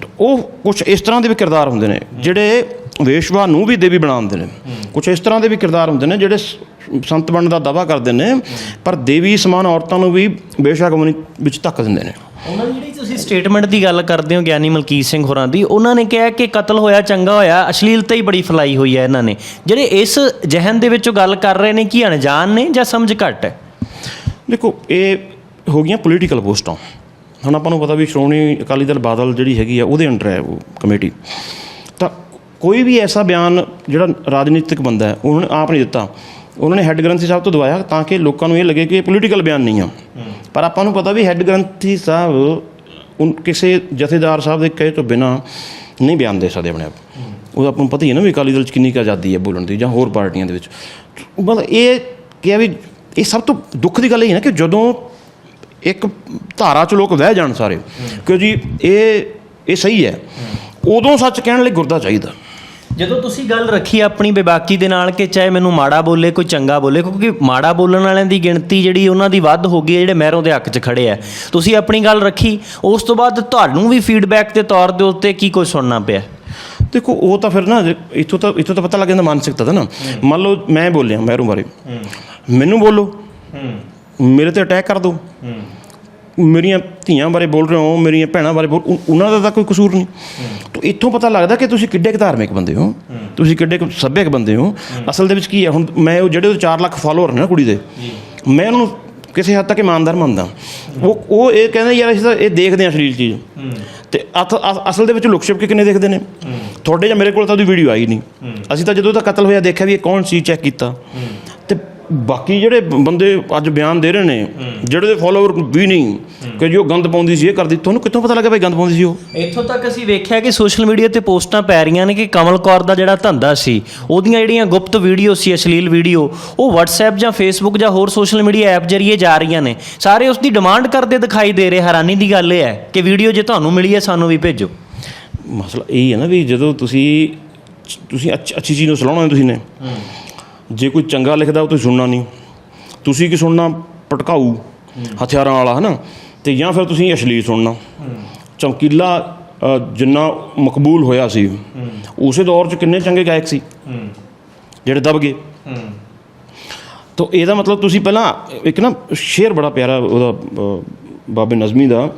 [SPEAKER 1] ਤੋ, ਉਹ ਕੁਝ ਇਸ ਤਰ੍ਹਾਂ ਦੇ ਵੀ ਕਿਰਦਾਰ ਹੁੰਦੇ ਨੇ, ਜਿਹੜੇ ਵੇਸ਼ਵਾ ਨੂੰ ਵੀ ਦੇਵੀ ਬਣਾ ਦਿੰਦੇ ਨੇ। ਕੁਝ ਇਸ ਤਰ੍ਹਾਂ ਦੇ ਵੀ ਕਿਰਦਾਰ ਹੁੰਦੇ ਨੇ ਜਿਹੜੇ ਸੰਤ ਬਣਨ ਦਾ ਦਾਵਾ ਕਰਦੇ ਨੇ ਪਰ ਦੇਵੀ ਸਮਾਨ ਔਰਤਾਂ ਨੂੰ ਵੀ ਬੇਸ਼ੱਕ ਵਿੱਚ ਧੱਕ ਦਿੰਦੇ ਨੇ।
[SPEAKER 2] ਉਹਨਾਂ ਦੀ ਜਿਹੜੀ ਤੁਸੀਂ ਸਟੇਟਮੈਂਟ ਦੀ ਗੱਲ ਕਰਦੇ ਹੋ ਗਿਆਨੀ ਮਲਕੀਤ ਸਿੰਘ ਹੋਰਾਂ ਦੀ ਉਹਨਾਂ ਨੇ ਕਿਹਾ ਕਿ ਕਤਲ ਹੋਇਆ ਚੰਗਾ ਹੋਇਆ ਅਸ਼ਲੀਲਤਾ ਹੀ ਬੜੀ ਫੈਲਾਈ ਹੋਈ ਹੈ ਇਹਨਾਂ ਨੇ। ਜਿਹੜੇ ਇਸ ਜਹਨ ਦੇ ਵਿੱਚੋਂ ਗੱਲ ਕਰ ਰਹੇ ਨੇ ਕੀ ਅਣਜਾਣ ਨੇ ਜਾਂ ਸਮਝ ਘੱਟ ਹੈ?
[SPEAKER 1] ਦੇਖੋ ਇਹ ਹੋ ਗਈਆਂ ਪੋਲੀਟੀਕਲ ਪੋਸਟਾਂ। ਹੁਣ ਆਪਾਂ ਨੂੰ ਪਤਾ ਵੀ ਸ਼੍ਰੋਮਣੀ ਅਕਾਲੀ ਦਲ ਬਾਦਲ ਜਿਹੜੀ ਹੈਗੀ ਆ ਉਹਦੇ ਅੰਡਰ ਹੈ ਉਹ ਕਮੇਟੀ। ਕੋਈ ਵੀ ਐਸਾ ਬਿਆਨ ਜਿਹੜਾ ਰਾਜਨੀਤਿਕ ਬੰਦਾ ਹੈ ਉਹਨੇ ਆਪ ਨਹੀਂ ਦਿੱਤਾ। ਉਹਨਾਂ ਨੇ ਹੈੱਡ ਗ੍ਰੰਥੀ ਸਾਹਿਬ ਤੋਂ ਦਵਾਇਆ ਤਾਂ ਕਿ ਲੋਕਾਂ ਨੂੰ ਇਹ ਲੱਗੇ ਕਿ ਇਹ ਪੋਲੀਟੀਕਲ ਬਿਆਨ ਨਹੀਂ ਆ। ਪਰ ਆਪਾਂ ਨੂੰ ਪਤਾ ਵੀ ਹੈੱਡ ਗ੍ਰੰਥੀ ਸਾਹਿਬ ਉਨ ਕਿਸੇ ਜਥੇਦਾਰ ਸਾਹਿਬ ਦੇ ਕਹੇ ਤੋਂ ਬਿਨਾ ਨਹੀਂ ਬਿਆਨ ਦੇ ਸਕਦੇ ਆਪਣੇ ਆਪ। ਉਹ ਆਪਾਂ ਨੂੰ ਪਤਾ ਹੀ ਹੈ ਨਾ ਵੀ ਅਕਾਲੀ ਦਲ ਚ ਕਿੰਨੀ ਕੁ ਆਜ਼ਾਦੀ ਹੈ ਬੋਲਣ ਦੀ ਜਾਂ ਹੋਰ ਪਾਰਟੀਆਂ ਦੇ ਵਿੱਚ। ਮਤਲਬ ਇਹ ਕਿਹਾ ਵੀ ਇਹ ਸਭ ਤੋਂ ਦੁੱਖ ਦੀ ਗੱਲ ਇਹ ਹੈ ਨਾ ਕਿ ਜਦੋਂ ਇੱਕ ਧਾਰਾ ਚ ਲੋਕ ਵਹਿ ਜਾਣ ਸਾਰੇ ਕਿ ਜੀ ਇਹ ਇਹ ਸਹੀ ਹੈ। ਉਦੋਂ ਸੱਚ ਕਹਿਣ ਲਈ ਗੁਰਦਾ ਚਾਹੀਦਾ।
[SPEAKER 2] ਜਦੋਂ ਤੁਸੀਂ ਗੱਲ ਰੱਖੀ ਆਪਣੀ ਬੇਬਾਕੀ ਦੇ ਨਾਲ ਕਿ ਚਾਹੇ ਮੈਨੂੰ ਮਾੜਾ ਬੋਲੇ ਕੋਈ ਚੰਗਾ ਬੋਲੇ ਕਿਉਂਕਿ ਮਾੜਾ ਬੋਲਣ ਵਾਲਿਆਂ ਦੀ ਗਿਣਤੀ ਜਿਹੜੀ ਉਹਨਾਂ ਦੀ ਵੱਧ ਹੋ ਗਈ ਹੈ ਜਿਹੜੇ ਮਹਿਰੋਂ ਦੇ ਹੱਕ 'ਚ ਖੜੇ ਆ ਤੁਸੀਂ ਆਪਣੀ ਗੱਲ ਰੱਖੀ ਉਸ ਤੋਂ ਬਾਅਦ ਤੁਹਾਨੂੰ ਵੀ ਫੀਡਬੈਕ ਦੇ ਤੌਰ ਦੇ ਉੱਤੇ ਕੀ ਕੁਝ ਸੁਣਨਾ ਪਿਆ?
[SPEAKER 1] ਦੇਖੋ ਉਹ ਤਾਂ ਫਿਰ ਨਾ ਇੱਥੋਂ ਤਾਂ ਇੱਥੋਂ ਤਾਂ ਪਤਾ ਲੱਗ ਜਾਂਦਾ ਮਾਨਸਿਕਤਾ ਦਾ ਨਾ। ਮੰਨ ਲਓ ਮੈਂ ਬੋਲਿਆ ਮਹਿਰੂ ਬਾਰੇ। ਮੈਨੂੰ ਬੋਲੋ। ਮੇਰੇ ਤੇ ਅਟੈਕ ਕਰ ਦਿਓ ਮੇਰੀਆਂ ਧੀਆਂ ਬਾਰੇ ਬੋਲ ਰਹੇ ਹੋ ਮੇਰੀਆਂ ਭੈਣਾਂ ਬਾਰੇ ਬੋਲ ਉਹਨਾਂ ਦਾ ਤਾਂ ਕੋਈ ਕਸੂਰ ਨਹੀਂ। ਤਾਂ ਇੱਥੋਂ ਪਤਾ ਲੱਗਦਾ ਕਿ ਤੁਸੀਂ ਕਿੱਡੇ ਕੁ ਧਾਰਮਿਕ ਬੰਦੇ ਹੋ ਤੁਸੀਂ ਕਿੱਡੇ ਕੁ ਸੱਭਿਅਕ ਬੰਦੇ ਹੋ। ਅਸਲ ਦੇ ਵਿੱਚ ਕੀ ਹੈ ਹੁਣ ਮੈਂ ਉਹ ਜਿਹੜੇ 4 ਲੱਖ ਫਾਲੋਅਰ ਨੇ ਨਾ ਕੁੜੀ ਦੇ ਮੈਂ ਉਹਨਾਂ ਕਿਸੇ ਹੱਦ ਤੱਕ ਇਮਾਨਦਾਰ ਮੰਨਦਾ। ਉਹ ਉਹ ਇਹ ਕਹਿੰਦੇ ਯਾਰ ਅਸੀਂ ਤਾਂ ਇਹ ਦੇਖਦੇ ਹਾਂ ਅਸ਼ਲੀਲ ਚੀਜ਼। ਤੇ ਅਸਲ ਦੇ ਵਿੱਚ ਲੁਕ ਛਿਪ ਕੇ ਕਿੰਨੇ ਦੇਖਦੇ ਨੇ? ਤੁਹਾਡੇ ਜਾਂ ਮੇਰੇ ਕੋਲ ਤਾਂ ਉਹਦੀ ਵੀਡੀਓ ਆਈ ਨਹੀਂ। ਅਸੀਂ ਤਾਂ ਜਦੋਂ ਦਾ ਕਤਲ ਹੋਇਆ ਦੇਖਿਆ ਵੀ ਇਹ ਕੌਣ ਸੀ ਚੈੱਕ ਕੀਤਾ। ਤੇ ਬਾਕੀ ਜਿਹੜੇ ਬੰਦੇ ਅੱਜ ਬਿਆਨ ਦੇ ਰਹੇ ਨੇ ਜਿਹੜੇ ਦੇ ਫਾਲੋਅਰ ਵੀ ਨਹੀਂ ਕਿ ਜੋ ਗੰਦ ਪਾਉਂਦੀ ਸੀ ਇਹ ਕਰਦੀ ਤੁਹਾਨੂੰ ਕਿੱਥੋਂ ਪਤਾ ਲੱਗਾ ਭਾਈ ਗੰਦ ਪਾਉਂਦੀ ਸੀ ਉਹ?
[SPEAKER 2] ਇੱਥੋਂ ਤੱਕ ਅਸੀਂ ਵੇਖਿਆ ਕਿ ਸੋਸ਼ਲ ਮੀਡੀਆ ਤੇ ਪੋਸਟਾਂ ਪੈ ਰਹੀਆਂ ਨੇ ਕਿ ਕਮਲ ਕੌਰ ਦਾ ਜਿਹੜਾ ਧੰਦਾ ਸੀ ਉਹਦੀਆਂ ਜਿਹੜੀਆਂ ਗੁਪਤ ਵੀਡੀਓ ਸੀ ਅਸ਼ਲੀਲ ਵੀਡੀਓ ਉਹ WhatsApp ਜਾਂ Facebook ਜਾਂ ਹੋਰ ਸੋਸ਼ਲ ਮੀਡੀਆ ਐਪ ਜਰੀਏ ਜਾ ਰਹੀਆਂ ਨੇ। ਸਾਰੇ ਉਸ ਦੀ ਡਿਮਾਂਡ ਕਰਦੇ ਦਿਖਾਈ ਦੇ ਰਹੇ ਹੈਰਾਨੀ ਦੀ ਗੱਲ ਇਹ ਹੈ ਕਿ ਵੀਡੀਓ ਜੇ ਤੁਹਾਨੂੰ ਮਿਲੀ ਹੈ ਸਾਨੂੰ ਵੀ ਭੇਜੋ।
[SPEAKER 1] ਮਸਲਾ ਇਹ ਹੈ ਨਾ ਵੀ ਜਦੋਂ ਤੁਸੀਂ ਤੁਸੀਂ ਅੱਛ- ਅੱਛੀ ਚੀਜ਼ ਨੂੰ ਸਲਾਉਣਾ ਤੁਸੀਂ ਨੇ ਜੇ ਕੋਈ ਚੰਗਾ ਲਿਖਦਾ ਉਹ ਤੁਸੀਂ ਸੁਣਨਾ ਨਹੀਂ। ਤੁਸੀਂ ਕੀ ਸੁਣਨਾ? ਭਟਕਾਊ, ਹਥਿਆਰਾਂ ਵਾਲਾ ਹੈ ਨਾ ਤੇ ਜਾਂ ਫਿਰ ਤੁਸੀਂ ਅਸ਼ਲੀਲ ਸੁਣਨਾ। ਚਮਕੀਲਾ ਜਿੰਨਾ ਮਕਬੂਲ ਹੋਇਆ ਸੀ, ਉਸੇ ਦੌਰ 'ਚ ਕਿੰਨੇ ਚੰਗੇ ਗਾਇਕ ਸੀ। ਜਿਹੜੇ ਦਬ ਗਏ। ਤਾਂ ਇਹਦਾ ਮਤਲਬ ਤੁਸੀਂ ਪਹਿਲਾਂ ਇੱਕ ਨਾ ਸ਼ੇਰ ਬੜਾ ਪਿਆਰਾ ਉਹਦਾ ਬਾਬੇ ਨਜ਼ਮੀ ਦਾ,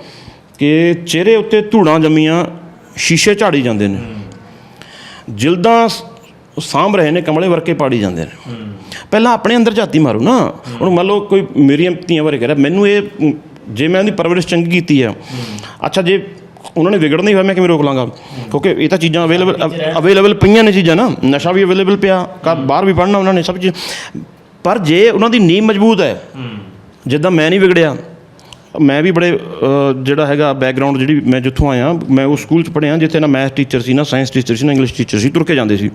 [SPEAKER 1] ਕਿ ਚਿਹਰੇ ਉੱਤੇ ਧੂੜਾਂ ਜੰਮੀਆਂ, ਸ਼ੀਸ਼ੇ ਝਾੜੀ ਜਾਂਦੇ ਨੇ। ਜਿਲਦਾਂ ਉਹ ਸਾਂਭ ਰਹੇ ਨੇ, ਕਮਲੇ ਵਰਕੇ ਪਾੜੀ ਜਾਂਦੇ ਨੇ। ਪਹਿਲਾਂ ਆਪਣੇ ਅੰਦਰ ਝਾਤੀ ਮਾਰੂ ਨਾ। ਹੁਣ ਮੰਨ ਲਓ ਕੋਈ ਮੇਰੀਆਂ ਧੀਆਂ ਬਾਰੇ ਕਹਿ ਰਿਹਾ, ਮੈਨੂੰ ਇਹ ਜੇ ਮੈਂ ਉਹਦੀ ਪਰਵਰਿਸ਼ ਚੰਗੀ ਕੀਤੀ ਆ, ਅੱਛਾ ਜੇ ਉਹਨਾਂ ਨੇ ਵਿਗੜਨਾ ਹੀ ਹੋਇਆ, ਮੈਂ ਕਿਵੇਂ ਰੋਕ ਲਾਂਗਾ? ਕਿਉਂਕਿ ਇਹ ਤਾਂ ਚੀਜ਼ਾਂ ਅਵੇਲੇਬਲ ਅਵੇਲੇਬਲ ਪਈਆਂ ਨੇ ਚੀਜ਼ਾਂ ਨਾ। ਨਸ਼ਾ ਵੀ ਅਵੇਲੇਬਲ ਪਿਆ ਕਾ ਬਾਹਰ ਵੀ ਪੜਨਾ ਉਹਨਾਂ ਨੇ, ਸਭ ਚੀਜ਼। ਪਰ ਜੇ ਉਹਨਾਂ ਦੀ ਨੀਂਹ ਮਜ਼ਬੂਤ ਹੈ, ਜਿੱਦਾਂ ਮੈਂ ਨਹੀਂ ਵਿਗੜਿਆ ਮੈਂ ਵੀ ਬੜੇ ਜਿਹੜਾ ਹੈਗਾ ਬੈਕਗ੍ਰਾਉਂਡ ਜਿਹੜੀ ਮੈਂ ਜਿੱਥੋਂ ਆਇਆ ਮੈਂ ਉਸ ਸਕੂਲ 'ਚ ਪੜ੍ਹਿਆ ਜਿੱਥੇ ਨਾ ਮੈਥ ਟੀਚਰ ਸੀ ਨਾ ਸਾਇੰਸ ਟੀਚਰ ਸੀ ਨਾ ਇੰਗਲਿਸ਼ ਟੀਚਰ ਸੀ ਤੁਰ ਕੇ ਜਾਂਦੇ ਸੀ।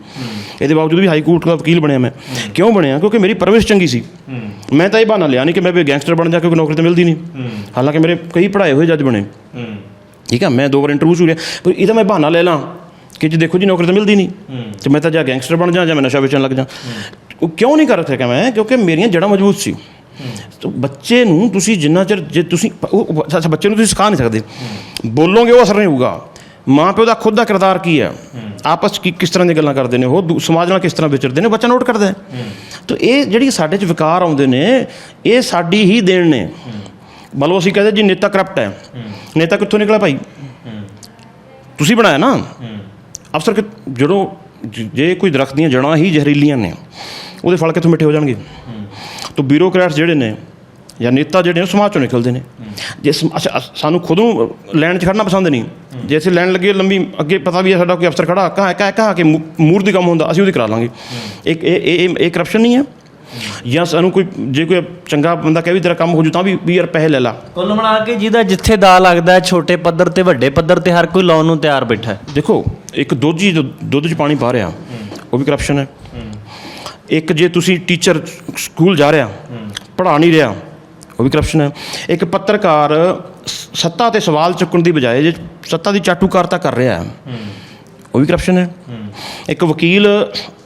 [SPEAKER 1] ਇਹਦੇ ਬਾਵਜੂਦ ਵੀ ਹਾਈ ਕੋਰਟ ਦਾ ਵਕੀਲ ਬਣਿਆ ਮੈਂ। ਕਿਉਂ ਬਣਿਆ? ਕਿਉਂਕਿ ਮੇਰੀ ਪਰਵਰਿਸ਼ ਚੰਗੀ ਸੀ। ਮੈਂ ਤਾਂ ਇਹ ਬਹਾਨਾ ਲਿਆ ਨਹੀਂ ਕਿ ਮੈਂ ਵੀ ਗੈਂਗਸਟਰ ਬਣ ਜਾ ਕਿਉਂਕਿ ਨੌਕਰੀ ਤਾਂ ਮਿਲਦੀ ਨਹੀਂ ਹਾਲਾਂਕਿ ਮੇਰੇ ਕਈ ਪੜ੍ਹਾਏ ਹੋਏ ਜੱਜ ਬਣੇ। ਠੀਕ ਹੈ ਮੈਂ ਦੋ ਵਾਰ ਇੰਟਰਵਿਊ ਸੁਣਿਆ ਪਰ ਇਹਦਾ ਮੈਂ ਬਹਾਨਾ ਲੈ ਲਾਂ ਕਿ ਜੀ ਦੇਖੋ ਜੀ ਨੌਕਰੀ ਤਾਂ ਮਿਲਦੀ ਨਹੀਂ ਤੇ ਮੈਂ ਤਾਂ ਜਾਂ ਗੈਂਗਸਟਰ ਬਣ ਜਾ ਜਾਂ ਮੈਂ ਨਸ਼ਾ ਵੇਚਣ ਲੱਗ ਜਾ। ਉਹ ਕਿਉਂ ਨਹੀਂ ਕਰ ਸਕਿਆ ਮੈਂ? ਕਿਉਂਕਿ ਮੇਰੀਆਂ ਜੜ੍ਹਾਂ ਮਜ਼ਬੂਤ ਸੀ। ਤੋ ਬੱਚੇ ਨੂੰ ਤੁਸੀਂ ਜਿੰਨਾ ਚਿਰ ਜੇ ਤੁਸੀਂ ਅੱਛਾ ਬੱਚੇ ਨੂੰ ਤੁਸੀਂ ਸਿਖਾ ਨਹੀਂ ਸਕਦੇ। ਬੋਲੋਗੇ ਉਹ ਅਸਰ ਨਹੀਂ ਹੋਊਗਾ। ਮਾਂ ਪਿਓ ਦਾ ਖੁਦ ਦਾ ਕਿਰਦਾਰ ਕੀ ਹੈ? ਆਪਸ ਕੀ ਕਿਸ ਤਰ੍ਹਾਂ ਦੀਆਂ ਗੱਲਾਂ ਕਰਦੇ ਨੇ? ਉਹ ਸਮਾਜ ਨਾਲ ਕਿਸ ਤਰ੍ਹਾਂ ਵਿਚਰਦੇ ਨੇ? ਬੱਚਾ ਨੋਟ ਕਰਦਾ ਹੈ। ਤੋ ਇਹ ਜਿਹੜੀ ਸਾਡੇ 'ਚ ਵਿਕਾਰ ਆਉਂਦੇ ਨੇ ਇਹ ਸਾਡੀ ਹੀ ਦੇਣ ਨੇ। ਮੰਨ ਲਓ ਅਸੀਂ ਕਹਿੰਦੇ ਜੀ ਨੇਤਾ ਕਰਪਟ ਹੈ। ਨੇਤਾ ਕਿੱਥੋਂ ਨਿਕਲਿਆ ਭਾਈ? ਤੁਸੀਂ ਬਣਾਇਆ ਨਾ? ਅਫਸਰ ਕਿ ਜਦੋਂ ਜ- ਜੇ ਕੋਈ ਦਰਖਤ ਦੀਆਂ ਜੜਾਂ ਹੀ ਜ਼ਹਿਰੀਲੀਆਂ ਨੇ ਉਹਦੇ ਫਲ ਕਿੱਥੋਂ ਮਿੱਠੇ ਹੋ ਜਾਣਗੇ? ਤੋਂ ਬਿਊਰੋਕਰੈਟਸ ਜਿਹੜੇ ਨੇ ਜਾਂ ਨੇਤਾ ਜਿਹੜੇ ਨੇ ਸਮਾਜ ਚੋਂ ਨਿਕਲਦੇ ਨੇ। ਜੇ ਸਾਨੂੰ ਖੁਦ ਨੂੰ ਲਾਈਨ 'ਚ ਖੜਨਾ ਪਸੰਦ ਨਹੀਂ। ਜੇ ਅਸੀਂ ਲਾਈਨ ਲੱਗੇ ਲੰਬੀ ਅੱਗੇ ਪਤਾ ਵੀ ਹੈ ਸਾਡਾ ਕੋਈ ਅਫਸਰ ਖੜਾ ਕਹਾਂ ਕਹਾਂ ਕਹਾਂ ਕਿ ਮੂਰ ਦੀ ਕੰਮ ਹੁੰਦਾ ਅਸੀਂ ਉਹਦੀ ਕਰਾ ਲਾਂਗੇ। ਇੱਕ ਇਹ ਇਹ ਇਹ- ਕਰਪਸ਼ਨ ਨਹੀਂ ਹੈ। ਜਾਂ ਸਾਨੂੰ ਕੋਈ ਜੇ ਕੋਈ ਚੰਗਾ ਬੰਦਾ ਕਹੇ ਵੀ ਤੇਰਾ ਕੰਮ ਹੋ ਜੂ ਤਾਂ ਵੀ ਵੀ ਯਾਰ ਪੈਸੇ ਲੈ ਲਾ।
[SPEAKER 2] ਕੁੱਲ ਮਿਲਾ ਕੇ ਜਿਹਦਾ ਜਿੱਥੇ ਦਾ ਲੱਗਦਾ ਹੈ ਛੋਟੇ ਪੱਧਰ ਤੇ ਵੱਡੇ ਪੱਧਰ ਤੇ ਹਰ ਕੋਈ ਲਾਉਣ ਨੂੰ ਤਿਆਰ ਬੈਠਾ ਹੈ।
[SPEAKER 1] ਦੇਖੋ ਇੱਕ ਦੋਜੀ ਜੋ ਦੁੱਧ 'ਚ ਪਾਣੀ ਪਾ ਰਿਹਾ ਉਹ ਵੀ ਕਰਪਸ਼ਨ ਹੈ। ਇੱਕ ਜੇ ਤੁਸੀਂ ਟੀਚਰ ਸਕੂਲ ਜਾ ਰਿਹਾ ਪੜ੍ਹਾ ਨਹੀਂ ਰਿਹਾ ਉਹ ਵੀ ਕਰਪਸ਼ਨ ਹੈ। ਇੱਕ ਪੱਤਰਕਾਰ ਸੱਤਾ ਤੇ ਸਵਾਲ ਚੁੱਕਣ ਦੀ ਬਜਾਏ ਜੇ ਸੱਤਾ ਦੀ ਚਾਟੂਕਾਰਤਾ ਕਰ ਰਿਹਾ ਹੈ ਉਹ ਵੀ ਕਰਪਸ਼ਨ ਹੈ। ਇੱਕ ਵਕੀਲ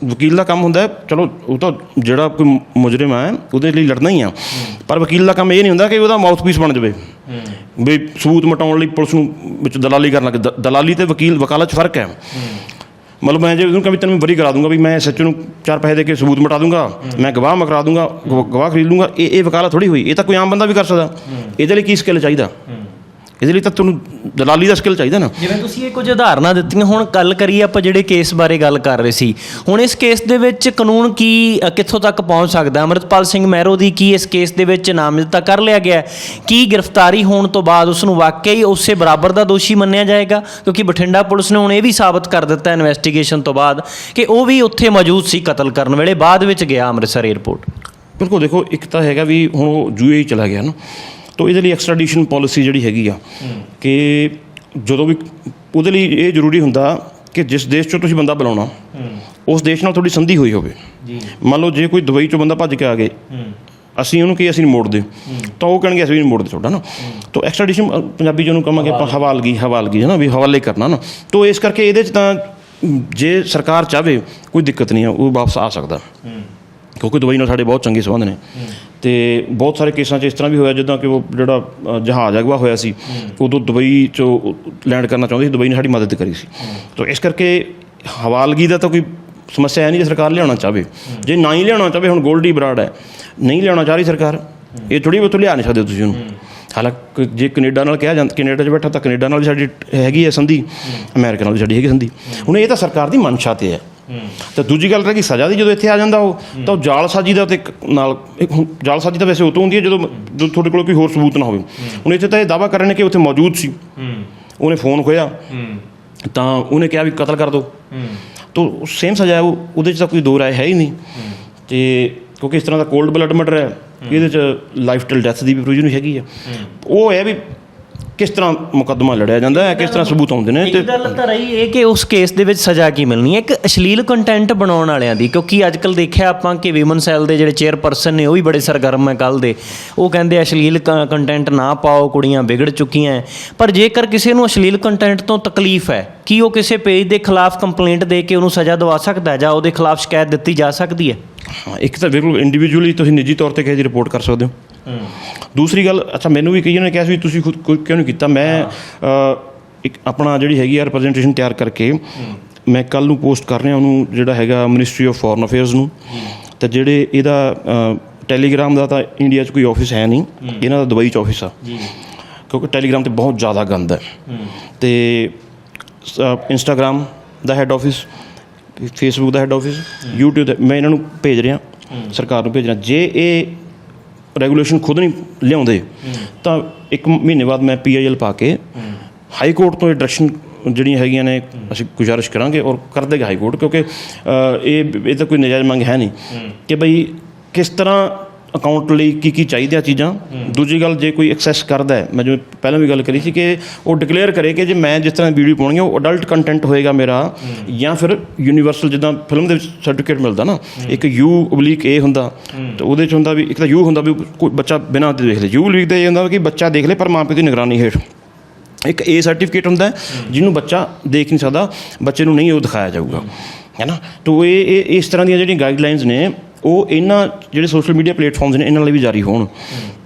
[SPEAKER 1] ਵਕੀਲ ਦਾ ਕੰਮ ਹੁੰਦਾ ਚਲੋ ਉਹ ਤਾਂ ਜਿਹੜਾ ਕੋਈ ਮੁਜਰਮ ਹੈ ਉਹਦੇ ਲਈ ਲੜਨਾ ਹੀ ਆ। ਪਰ ਵਕੀਲ ਦਾ ਕੰਮ ਇਹ ਨਹੀਂ ਹੁੰਦਾ ਕਿ ਉਹਦਾ ਮਾਊਥਪੀਸ ਬਣ ਜਾਵੇ। ਵੀ ਸਬੂਤ ਮਟਾਉਣ ਲਈ ਪੁਲਿਸ ਨੂੰ ਵਿੱਚ ਦਲਾਲੀ ਕਰਨ ਲੱਗ ਦਲਾਲੀ ਤੇ ਵਕੀਲ ਵਕਾਲਤ 'ਚ ਫ਼ਰਕ ਹੈ। ਮਤਲਬ ਮੈਂ ਜੇ ਉਹਨੂੰ ਕਹਾਂ ਵੀ ਤੈਨੂੰ ਬਰੀ ਕਰਾ ਦੂੰਗਾ ਵੀ ਮੈਂ ਸੱਚ ਨੂੰ ਚਾਰ ਪੈਸੇ ਦੇ ਕੇ ਸਬੂਤ ਮਿਟਾ ਦੂੰਗਾ ਮੈਂ ਗਵਾਹ ਮਕਰਾ ਦੂੰਗਾ ਗਵਾ- ਗਵਾਹ ਖਰੀਦ ਲੂੰਗਾ ਇਹ ਇਹ ਵਕਾਲਤ ਥੋੜੀ ਹੋਈ ਇਹ ਤਾਂ ਕੋਈ ਆਮ ਬੰਦਾ ਵੀ ਕਰ ਸਕਦਾ। ਇਹਦੇ ਲਈ ਕੀ ਸਕਿੱਲ ਚਾਹੀਦਾ? ਇਹਦੇ ਲਈ ਤਾਂ ਤੁਹਾਨੂੰ ਦਲਾਲੀ ਦਾ ਸਕਿੱਲ ਚਾਹੀਦਾ ਨਾ।
[SPEAKER 2] ਜਿਵੇਂ ਤੁਸੀਂ ਇਹ ਕੁਝ ਉਦਾਹਰਨਾਂ ਦਿੱਤੀਆਂ ਹੁਣ ਗੱਲ ਕਰੀਏ ਆਪਾਂ ਜਿਹੜੇ ਕੇਸ ਬਾਰੇ ਗੱਲ ਕਰ ਰਹੇ ਸੀ। ਹੁਣ ਇਸ ਕੇਸ ਦੇ ਵਿੱਚ ਕਾਨੂੰਨ ਕੀ ਅ, ਕਿੱਥੋਂ ਤੱਕ ਪਹੁੰਚ ਸਕਦਾ? ਹੈ? ਅੰਮ੍ਰਿਤਪਾਲ ਸਿੰਘ ਮਹਿਰੋ ਦੀ ਕੀ ਇਸ ਕੇਸ ਦੇ ਵਿੱਚ ਨਾਮਜ਼ਦਤਾ ਕਰ ਲਿਆ ਗਿਆ? ਹੈ? ਕੀ ਗ੍ਰਿਫਤਾਰੀ ਹੋਣ ਤੋਂ ਬਾਅਦ ਉਸ ਨੂੰ ਵਾਕਈ ਉਸੇ ਬਰਾਬਰ ਦਾ ਦੋਸ਼ੀ ਮੰਨਿਆ ਜਾਏਗਾ? ਕਿਉਂਕਿ ਬਠਿੰਡਾ ਪੁਲਿਸ ਨੇ ਹੁਣ ਇਹ ਵੀ ਸਾਬਤ ਕਰ ਦਿੱਤਾ ਇਨਵੈਸਟੀਗੇਸ਼ਨ ਤੋਂ ਬਾਅਦ ਕਿ ਉਹ ਵੀ ਉੱਥੇ ਮੌਜੂਦ ਸੀ ਕਤਲ ਕਰਨ ਵੇਲੇ ਬਾਅਦ ਵਿੱਚ ਗਿਆ ਅੰਮ੍ਰਿਤਸਰ 에ਅਰਪੋਰਟ
[SPEAKER 1] ਬਿਲਕੁਲ ਦੇਖੋ ਇੱਕ ਤਾਂ ਹੈਗਾ ਵੀ ਹੁਣ ਉਹ ਯੂਏਈ ਚਲਾ ਗਿਆ ਨਾ। ਤਾਂ ਇਹਦੇ ਲਈ ਐਕਸਟ੍ਰੈਡੀਸ਼ਨ ਪਾਲਿਸੀ ਜਿਹੜੀ ਹੈਗੀ ਆ ਕਿ ਜਦੋਂ ਵੀ ਉਹਦੇ ਲਈ ਇਹ ਜ਼ਰੂਰੀ ਹੁੰਦਾ ਕਿ ਜਿਸ ਦੇਸ਼ ਚੋਂ ਤੁਸੀਂ ਬੰਦਾ ਬੁਲਾਉਣਾ ਉਸ ਦੇਸ਼ ਨਾਲ ਤੁਹਾਡੀ ਸੰਧੀ ਹੋਈ ਹੋਵੇ।
[SPEAKER 2] ਜੀ।
[SPEAKER 1] ਮੰਨ ਲਓ ਜੇ ਕੋਈ ਦੁਬਈ ਚੋਂ ਬੰਦਾ ਭੱਜ ਕੇ ਆ ਗਏ ਅਸੀਂ ਉਹਨੂੰ ਕੀ ਅਸੀਂ ਨਹੀਂ ਮੋੜਦੇ ਤਾਂ ਉਹ ਕਹਿਣਗੇ ਅਸੀਂ ਵੀ ਨਹੀਂ ਮੋੜਦੇ ਤੁਹਾਡਾ ਨਾ। ਤਾਂ ਐਕਸਟ੍ਰੈਡੀਸ਼ਨ ਪੰਜਾਬੀ ਚ ਉਹਨੂੰ ਕਹਾਂਗੇ ਆਪਾਂ ਹਵਾਲਗੀ ਹਵਾਲਗੀ ਹੈ ਨਾ ਵੀ ਹਵਾਲੇ ਕਰਨਾ ਨਾ। ਤਾਂ ਇਸ ਕਰਕੇ ਇਹਦੇ ਚ ਤਾਂ ਜੇ ਸਰਕਾਰ ਚਾਹਵੇ ਕੋਈ ਦਿੱਕਤ ਨਹੀਂ ਆ ਉਹ ਵਾਪਸ ਆ ਸਕਦਾ। ਕਿਉਂਕਿ ਦੁਬਈ ਨਾਲ ਸਾਡੇ ਬਹੁਤ ਚੰਗੇ ਸੰਬੰਧ ਨੇ। ਤੇ ਬਹੁਤ ਸਾਰੇ ਕੇਸਾਂ 'ਚ ਇਸ ਤਰ੍ਹਾਂ ਵੀ ਹੋਇਆ ਜਿੱਦਾਂ ਕਿ ਉਹ ਜਿਹੜਾ ਜਹਾਜ਼ ਅਗਵਾ ਹੋਇਆ ਸੀ ਉਦੋਂ ਦੁਬਈ 'ਚੋਂ ਲੈਂਡ ਕਰਨਾ ਚਾਹੁੰਦੇ ਸੀ ਦੁਬਈ ਨੇ ਸਾਡੀ ਮਦਦ ਕਰੀ ਸੀ। ਤਾਂ ਇਸ ਕਰਕੇ ਹਵਾਲਗੀ ਦਾ ਤਾਂ ਕੋਈ ਸਮੱਸਿਆ ਹੈ ਨਹੀਂ ਜੇ ਸਰਕਾਰ ਲਿਆਉਣਾ ਚਾਹਵੇ। ਜੇ ਨਾ ਹੀ ਲਿਆਉਣਾ ਚਾਹਵੇ ਹੁਣ ਗੋਲਡੀ ਬਰਾੜ ਹੈ ਨਹੀਂ ਲਿਆਉਣਾ ਚਾਹ ਰਹੀ ਸਰਕਾਰ। ਇਹ ਥੋੜੀ ਬਹੁਤੋਂ ਲਿਆ ਨਹੀਂ ਸਕਦੇ ਤੁਸੀਂ ਉਹਨੂੰ। ਹਾਲਾਂਕਿ ਜੇ ਕੈਨੇਡਾ ਨਾਲ ਕਿਹਾ ਜਾਂਦਾ ਕੈਨੇਡਾ 'ਚ ਬੈਠਾ ਤਾਂ ਕੈਨੇਡਾ ਨਾਲ ਵੀ ਸਾਡੀ ਹੈਗੀ ਹੈ ਸੰਧੀ ਅਮਰੀਕਾ ਨਾਲ ਵੀ ਸਾਡੀ ਹੈਗੀ ਸੰਧੀ। ਹੁਣ ਇਹ ਤਾਂ ਸਰਕਾਰ ਦੀ ਮਨਸ਼ਾ ਤੇ ਹੈ। ਤੇ ਦੂਜੀ ਗੱਲ ਰਹਿ ਗਈ ਸਜ਼ਾ ਦੀ, ਜਦੋਂ ਇੱਥੇ ਆ ਜਾਂਦਾ ਉਹ, ਤਾਂ ਉਹ ਜਾਲਸਾਜੀ ਦਾ ਤੇ ਇੱਕ ਨਾਲ, ਇੱਕ ਹੁਣ ਜਾਲਸਾਜੀ ਤਾਂ ਵੈਸੇ ਉਦੋਂ ਹੁੰਦੀ ਹੈ ਜਦੋਂ ਜਦੋਂ ਤੁਹਾਡੇ ਕੋਲ ਕੋਈ ਹੋਰ ਸਬੂਤ ਨਾ ਹੋਵੇ। ਹੁਣ ਇੱਥੇ ਤਾਂ ਇਹ ਦਾਵਾ ਕਰ ਰਹੇ ਨੇ ਕਿ ਉੱਥੇ ਮੌਜੂਦ ਸੀ। ਉਹਨੇ ਫੋਨ ਖੋਇਆ ਤਾਂ ਉਹਨੇ ਕਿਹਾ ਵੀ ਕਤਲ ਕਰ ਦਿਓ ਤਾਂ ਸੇਮ ਸਜ਼ਾ ਹੈ, ਉਹ ਉਹਦੇ 'ਚ ਤਾਂ ਕੋਈ ਦੋ ਰਾਏ ਹੈ ਹੀ ਨਹੀਂ। ਤੇ ਕਿਉਂਕਿ ਇਸ ਤਰ੍ਹਾਂ ਦਾ ਕੋਲਡ ਬਲੱਡ ਮਰਡਰ ਹੈ, ਇਹਦੇ 'ਚ ਲਾਈਫ ਟਿਲ ਡੈਥ ਦੀ ਵੀ ਪ੍ਰੋਵੀਜ਼ਨ ਹੈਗੀ ਆ। ਉਹ ਹੈ ਵੀ ਕਿਸ ਤਰ੍ਹਾਂ ਮੁਕੱਦਮਾ ਲੜਿਆ ਜਾਂਦਾ ਹੈ? ਕਿਸ ਤਰ੍ਹਾਂ ਸਬੂਤ ਆਉਂਦੇ ਨੇ
[SPEAKER 2] ਇੱਕ ਗੱਲ ਤਾਂ ਰਹੀ ਇਹ ਕਿ ਉਸ ਕੇਸ ਦੇ ਵਿੱਚ ਸਜ਼ਾ ਕੀ ਮਿਲਣੀ ਹੈ? ਇੱਕ ਅਸ਼ਲੀਲ ਕੰਟੈਂਟ ਬਣਾਉਣ ਵਾਲਿਆਂ ਦੀ ਕਿਉਂਕਿ ਅੱਜ ਕੱਲ ਦੇਖਿਆ ਆਪਾਂ ਕਿ ਵਿਮਨ ਸੈੱਲ ਦੇ ਜਿਹੜੇ ਚੇਅਰਪਰਸਨ ਨੇ ਉਹ ਵੀ ਬੜੇ ਸਰਗਰਮ ਹੈ ਕੱਲ ਦੇ। ਉਹ ਕਹਿੰਦੇ ਅਸ਼ਲੀਲ ਕੰਟੈਂਟ ਨਾ ਪਾਓ ਕੁੜੀਆਂ ਵਿਗੜ ਚੁੱਕੀਆਂ। ਪਰ ਜੇਕਰ ਕਿਸੇ ਨੂੰ ਅਸ਼ਲੀਲ ਕੰਟੈਂਟ ਤੋਂ ਤਕਲੀਫ ਹੈ ਕੀ ਉਹ ਕਿਸੇ ਪੇਜ ਦੇ ਖਿਲਾਫ ਕੰਪਲੇਂਟ ਦੇ ਕੇ ਉਹਨੂੰ ਸਜ਼ਾ ਦਵਾ ਸਕਦਾ ਹੈ ਜਾਂ ਉਹਦੇ ਖਿਲਾਫ ਸ਼ਿਕਾਇਤ ਦਿੱਤੀ ਜਾ ਸਕਦੀ ਹੈ?
[SPEAKER 1] ਹਾਂ ਇੱਕ ਤਾਂ ਬਿਲਕੁਲ ਇੰਡੀਵਿਜੂਅਲੀ ਤੁਸੀਂ ਨਿੱਜੀ ਤੌਰ ਤੇ ਕਿਸੇ ਦੀ ਰਿਪੋਰਟ ਕਰ ਸਕਦੇ ਹੋ? ਦੂਸਰੀ ਗੱਲ ਅੱਛਾ ਮੈਨੂੰ ਵੀ ਕਈਆਂ ਨੇ ਕਿਹਾ ਸੀ ਤੁਸੀਂ ਖੁਦ ਕਿਉਂ ਨਹੀਂ ਕੀਤਾ? ਮੈਂ ਇੱਕ ਆਪਣਾ ਜਿਹੜੀ ਹੈਗੀ ਆ ਰਿਪਰੈਜ਼ੈਂਟੇਸ਼ਨ ਤਿਆਰ ਕਰਕੇ ਮੈਂ ਕੱਲ ਨੂੰ ਪੋਸਟ ਕਰ ਰਿਹਾ ਉਹਨੂੰ ਜਿਹੜਾ ਹੈਗਾ ਮਿਨਿਸਟਰੀ ਆਫ ਫੋਰਨ ਅਫੇਅਰਸ ਨੂੰ। ਤੇ ਜਿਹੜੇ ਇਹਦਾ ਟੈਲੀਗ੍ਰਾਮ ਦਾ ਤਾਂ ਇੰਡੀਆ 'ਚ ਕੋਈ ਆਫਿਸ ਹੈ ਨਹੀਂ। ਇਹਨਾਂ ਦਾ ਦੁਬਈ 'ਚ ਆਫਿਸ ਆ।
[SPEAKER 2] ਜੀ।
[SPEAKER 1] ਕਿਉਂਕਿ ਟੈਲੀਗ੍ਰਾਮ ਤੇ ਬਹੁਤ ਜ਼ਿਆਦਾ ਗੰਦ ਹੈ। ਤੇ ਇੰਸਟਾਗ੍ਰਾਮ ਦਾ ਹੈੱਡ ਆਫਿਸ ਫੇਸਬੁੱਕ ਦਾ ਹੈੱਡ ਆਫਿਸ YouTube ਦਾ ਮੈਂ ਇਹਨਾਂ ਨੂੰ ਭੇਜ ਰਿਹਾ ਸਰਕਾਰ ਨੂੰ ਭੇਜ ਰਿਹਾ। ਜੇ ਇਹ ਰੈਗੂਲੇਸ਼ਨ ਖੁਦ ਨਹੀਂ ਲਿਆਉਂਦੇ। ਤਾਂ ਇੱਕ ਮਹੀਨੇ ਬਾਅਦ ਮੈਂ ਪੀਆਈਐਲ ਪਾ ਕੇ ਹਾਈ ਕੋਰਟ ਤੋਂ ਇਹ ਡਾਇਰੈਕਸ਼ਨ ਜਿਹੜੀਆਂ ਹੈਗੀਆਂ ਨੇ ਅਸੀਂ ਗੁਜ਼ਾਰਿਸ਼ ਕਰਾਂਗੇ ਔਰ ਕਰ ਦੇਗਾ ਹਾਈ ਕੋਰਟ ਕਿਉਂਕਿ ਇਹ ਇਹ ਤਾਂ ਕੋਈ ਨਜਾਇਜ਼ ਮੰਗ ਹੈ ਨਹੀਂ ਕਿ ਬਈ ਕਿਸ ਤਰ੍ਹਾਂ ਅਕਾਊਂਟ ਲਈ ਕੀ ਕੀ ਚਾਹੀਦੀਆਂ ਚੀਜ਼ਾਂ। ਦੂਜੀ ਗੱਲ, ਜੇ ਕੋਈ ਐਕਸੈਸ ਕਰਦਾ ਹੈ, ਮੈਂ ਜਿਵੇਂ ਪਹਿਲਾਂ ਵੀ ਗੱਲ ਕਰੀ ਸੀ ਕਿ ਉਹ ਡਿਕਲੇਅਰ ਕਰੇ ਕਿ ਜੇ ਮੈਂ ਜਿਸ ਤਰ੍ਹਾਂ ਵੀਡੀਓ ਪਾਉਣੀ ਹੈ, ਉਹ ਅਡਲਟ ਕੰਟੈਂਟ ਹੋਏਗਾ ਮੇਰਾ ਜਾਂ ਫਿਰ ਯੂਨੀਵਰਸਲ ਜਿੱਦਾਂ ਫਿਲਮ ਦੇ ਵਿੱਚ ਸਰਟੀਫਿਕੇਟ ਮਿਲਦਾ ਨਾ, ਇੱਕ ਯੂ ਓਬਲੀਕ ਏ ਹੁੰਦਾ, ਤੇ ਉਹਦੇ ਚ ਹੁੰਦਾ ਵੀ, ਇੱਕ ਤਾਂ ਯੂ ਹੁੰਦਾ ਵੀ ਕੋਈ ਬੱਚਾ ਬਿਨਾਂ ਦੇਖ ਲੇ। ਯੂ ਓਬਲੀਕ ਦਾ ਇਹ ਹੁੰਦਾ ਕਿ ਬੱਚਾ ਦੇਖ ਲੇ, ਪਰ ਮਾਂ ਪਿਓ ਦੀ ਨਿਗਰਾਨੀ ਹੇਠ। ਇੱਕ ਏ ਸਰਟੀਫਿਕੇਟ ਹੁੰਦਾ ਜਿਹਨੂੰ ਬੱਚਾ ਦੇਖ ਨਹੀਂ ਸਕਦਾ, ਬੱਚੇ ਨੂੰ ਨਹੀਂ ਉਹ ਦਿਖਾਇਆ ਜਾਊਗਾ। ਹੈ ਨਾ? ਤੋ ਇਹ ਇਸ ਤਰ੍ਹਾਂ ਦੀਆਂ ਜਿਹੜੀਆਂ ਗਾਈਡਲਾਈਨਸ ਨੇ ਉਹ ਇਹਨਾਂ ਜਿਹੜੇ ਸੋਸ਼ਲ ਮੀਡੀਆ ਪਲੇਟਫਾਰਮਸ ਨੇ ਇਹਨਾਂ ਲਈ ਵੀ ਜਾਰੀ ਹੋਣ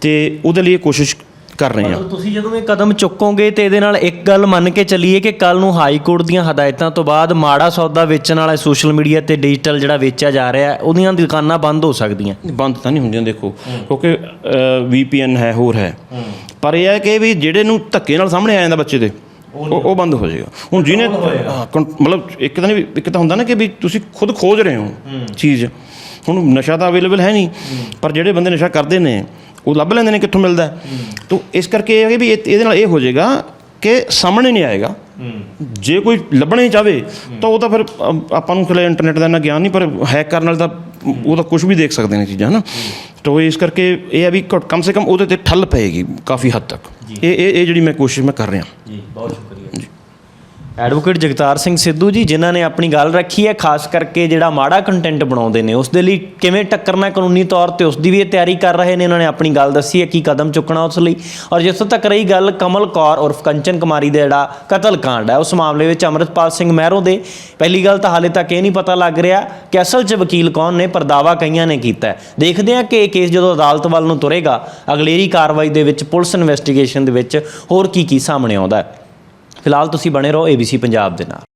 [SPEAKER 1] ਤੇ ਉਹਦੇ ਲਈ ਕੋਸ਼ਿਸ਼ ਕਰ ਰਹੇ ਹਾਂ।
[SPEAKER 2] ਤੁਸੀਂ ਜਦੋਂ ਇਹ ਕਦਮ ਚੁੱਕੋਗੇ ਤੇ ਇਹਦੇ ਨਾਲ ਇੱਕ ਗੱਲ ਮੰਨ ਕੇ ਚੱਲੀਏ ਕਿ ਕੱਲ ਨੂੰ ਹਾਈ ਕੋਰਟ ਦੀਆਂ ਹਦਾਇਤਾਂ ਤੋਂ ਬਾਅਦ ਮਾੜਾ ਸੌਦਾ ਵੇਚਣ ਵਾਲਾ ਸੋਸ਼ਲ ਮੀਡੀਆ ਤੇ ਡਿਜੀਟਲ ਜਿਹੜਾ ਵੇਚਿਆ ਜਾ ਰਿਹਾ ਉਹਦੀਆਂ ਦੁਕਾਨਾਂ ਬੰਦ ਹੋ ਸਕਦੀਆਂ।
[SPEAKER 1] ਬੰਦ ਤਾਂ ਨਹੀਂ ਹੁੰਦੀਆਂ ਦੇਖੋ। ਕਿਉਂਕਿ VPN ਹੈ ਹੋਰ ਹੈ। ਪਰ ਇਹ ਹੈ ਕਿ ਵੀ ਜਿਹੜੇ ਨੂੰ ਧੱਕੇ ਨਾਲ ਸਾਹਮਣੇ ਆ ਜਾਂਦਾ ਬੱਚੇ ਦੇ ਉਹ ਉਹ ਬੰਦ ਹੋ ਜਾਏਗਾ। ਹੁਣ ਜਿਹਨੇ ਮਤਲਬ ਇੱਕ ਤਾਂ ਨਹੀਂ ਇੱਕ ਤਾਂ ਹੁੰਦਾ ਨਾ ਕਿ ਵੀ ਤੁਸੀਂ ਖੁਦ ਖੋਜ ਰਹੇ ਹੋ। ਚੀਜ਼। ਹੁਣ ਨਸ਼ਾ ਤਾਂ ਅਵੇਲੇਬਲ ਹੈ ਨਹੀਂ ਪਰ ਜਿਹੜੇ ਬੰਦੇ ਨਸ਼ਾ ਕਰਦੇ ਨੇ ਉਹ ਲੱਭ ਲੈਂਦੇ ਨੇ ਕਿੱਥੋਂ ਮਿਲਦਾ। ਤੋ ਇਸ ਕਰਕੇ ਇਹ ਹੈ ਕਿ ਵੀ ਇਹ- ਇਹਦੇ ਨਾਲ ਇਹ ਹੋ ਜਾਏਗਾ ਕਿ ਸਾਹਮਣੇ ਨਹੀਂ ਆਏਗਾ। ਜੇ ਕੋਈ ਲੱਭਣਾ ਹੀ ਚਾਵੇ ਤਾਂ ਉਹ ਤਾਂ ਫਿਰ ਆਪਾਂ ਨੂੰ ਚਲੇ ਇੰਟਰਨੈਟ ਦਾ ਇੰਨਾ ਗਿਆਨ ਨਹੀਂ ਪਰ ਹੈਕ ਕਰਨ ਨਾਲ ਤਾਂ ਉਹ ਤਾਂ ਕੁਝ ਵੀ ਦੇਖ ਸਕਦੇ ਨੇ ਚੀਜ਼ਾਂ ਹਨਾ? ਤੋ ਇਸ ਕਰਕੇ ਇਹ ਹੈ ਵੀ ਘੱਟ- ਕਮ ਸੇ ਕਮ ਉਹਦੇ ਤੇ ਠੱਲ ਪਏਗੀ ਕਾਫੀ ਹੱਦ ਤੱਕ। ਇਹ ਇਹ ਜਿਹੜੀ ਮੈਂ ਕੋਸ਼ਿਸ਼ ਮੈਂ ਕਰ ਰਿਹਾ।
[SPEAKER 2] ਜੀ ਬਹੁਤ ਸ਼ੁਕਰੀਆ। ਐਡਵੋਕੇਟ ਜਗਤਾਰ ਸਿੰਘ ਸਿੱਧੂ ਜੀ, ਜਿਨ੍ਹਾਂ ਨੇ ਆਪਣੀ ਗੱਲ ਰੱਖੀ ਹੈ, ਖਾਸ ਕਰਕੇ ਜਿਹੜਾ ਮਾੜਾ ਕੰਟੈਂਟ ਬਣਾਉਂਦੇ ਨੇ, ਉਸ ਦੇ ਲਈ ਕਿਵੇਂ ਟੱਕਰਨਾ ਕਾਨੂੰਨੀ ਤੌਰ ਤੇ ਉਸ ਦੀ ਵੀ ਇਹ ਤਿਆਰੀ ਕਰ ਰਹੇ ਨੇ, ਇਹਨਾਂ ਨੇ ਆਪਣੀ ਗੱਲ ਦੱਸੀ ਹੈ, ਕੀ ਕਦਮ ਚੁੱਕਣਾ ਉਸ ਲਈ। ਔਰ ਜਿੱਥੋਂ ਤੱਕ ਰਹੀ ਗੱਲ, ਕਮਲ ਕੌਰ ਉਰਫ ਕੰਚਨ ਕੁਮਾਰੀ ਦਾ ਜਿਹੜਾ ਕਤਲ ਕਾਂਡ ਹੈ, ਉਸ ਮਾਮਲੇ ਵਿੱਚ ਅਮਰਿਤਪਾਲ ਸਿੰਘ ਮਹਿਰੋਂ ਦੇ। ਪਹਿਲੀ ਗੱਲ ਤਾਂ ਹਾਲੇ ਤੱਕ ਇਹ ਨਹੀਂ ਪਤਾ ਲੱਗ ਰਿਹਾ ਕਿ ਅਸਲ 'ਚ ਵਕੀਲ ਕੌਣ ਨੇ, ਪਰ ਦਾਵਾ ਕਈਆਂ ਨੇ ਕੀਤਾ ਹੈ। ਦੇਖਦੇ ਹਾਂ ਕਿ ਇਹ ਕੇਸ ਜਦੋਂ ਅਦਾਲਤ ਵੱਲ ਨੂੰ ਤੁਰੇਗਾ, ਅਗਲੇਰੀ ਕਾਰਵਾਈ ਦੇ ਵਿੱਚ, ਪੁਲਿਸ ਇਨਵੈਸਟੀਗੇਸ਼ਨ ਦੇ ਵਿੱਚ ਹੋਰ ਕੀ ਕੀ ਸਾਹਮਣੇ ਆਉਂਦਾ ਹੈ। ਫਿਲਹਾਲ ਤੁਸੀਂ ਬਣੇ ਰਹੋ ABC ਪੰਜਾਬ ਦੇ ਨਾਲ।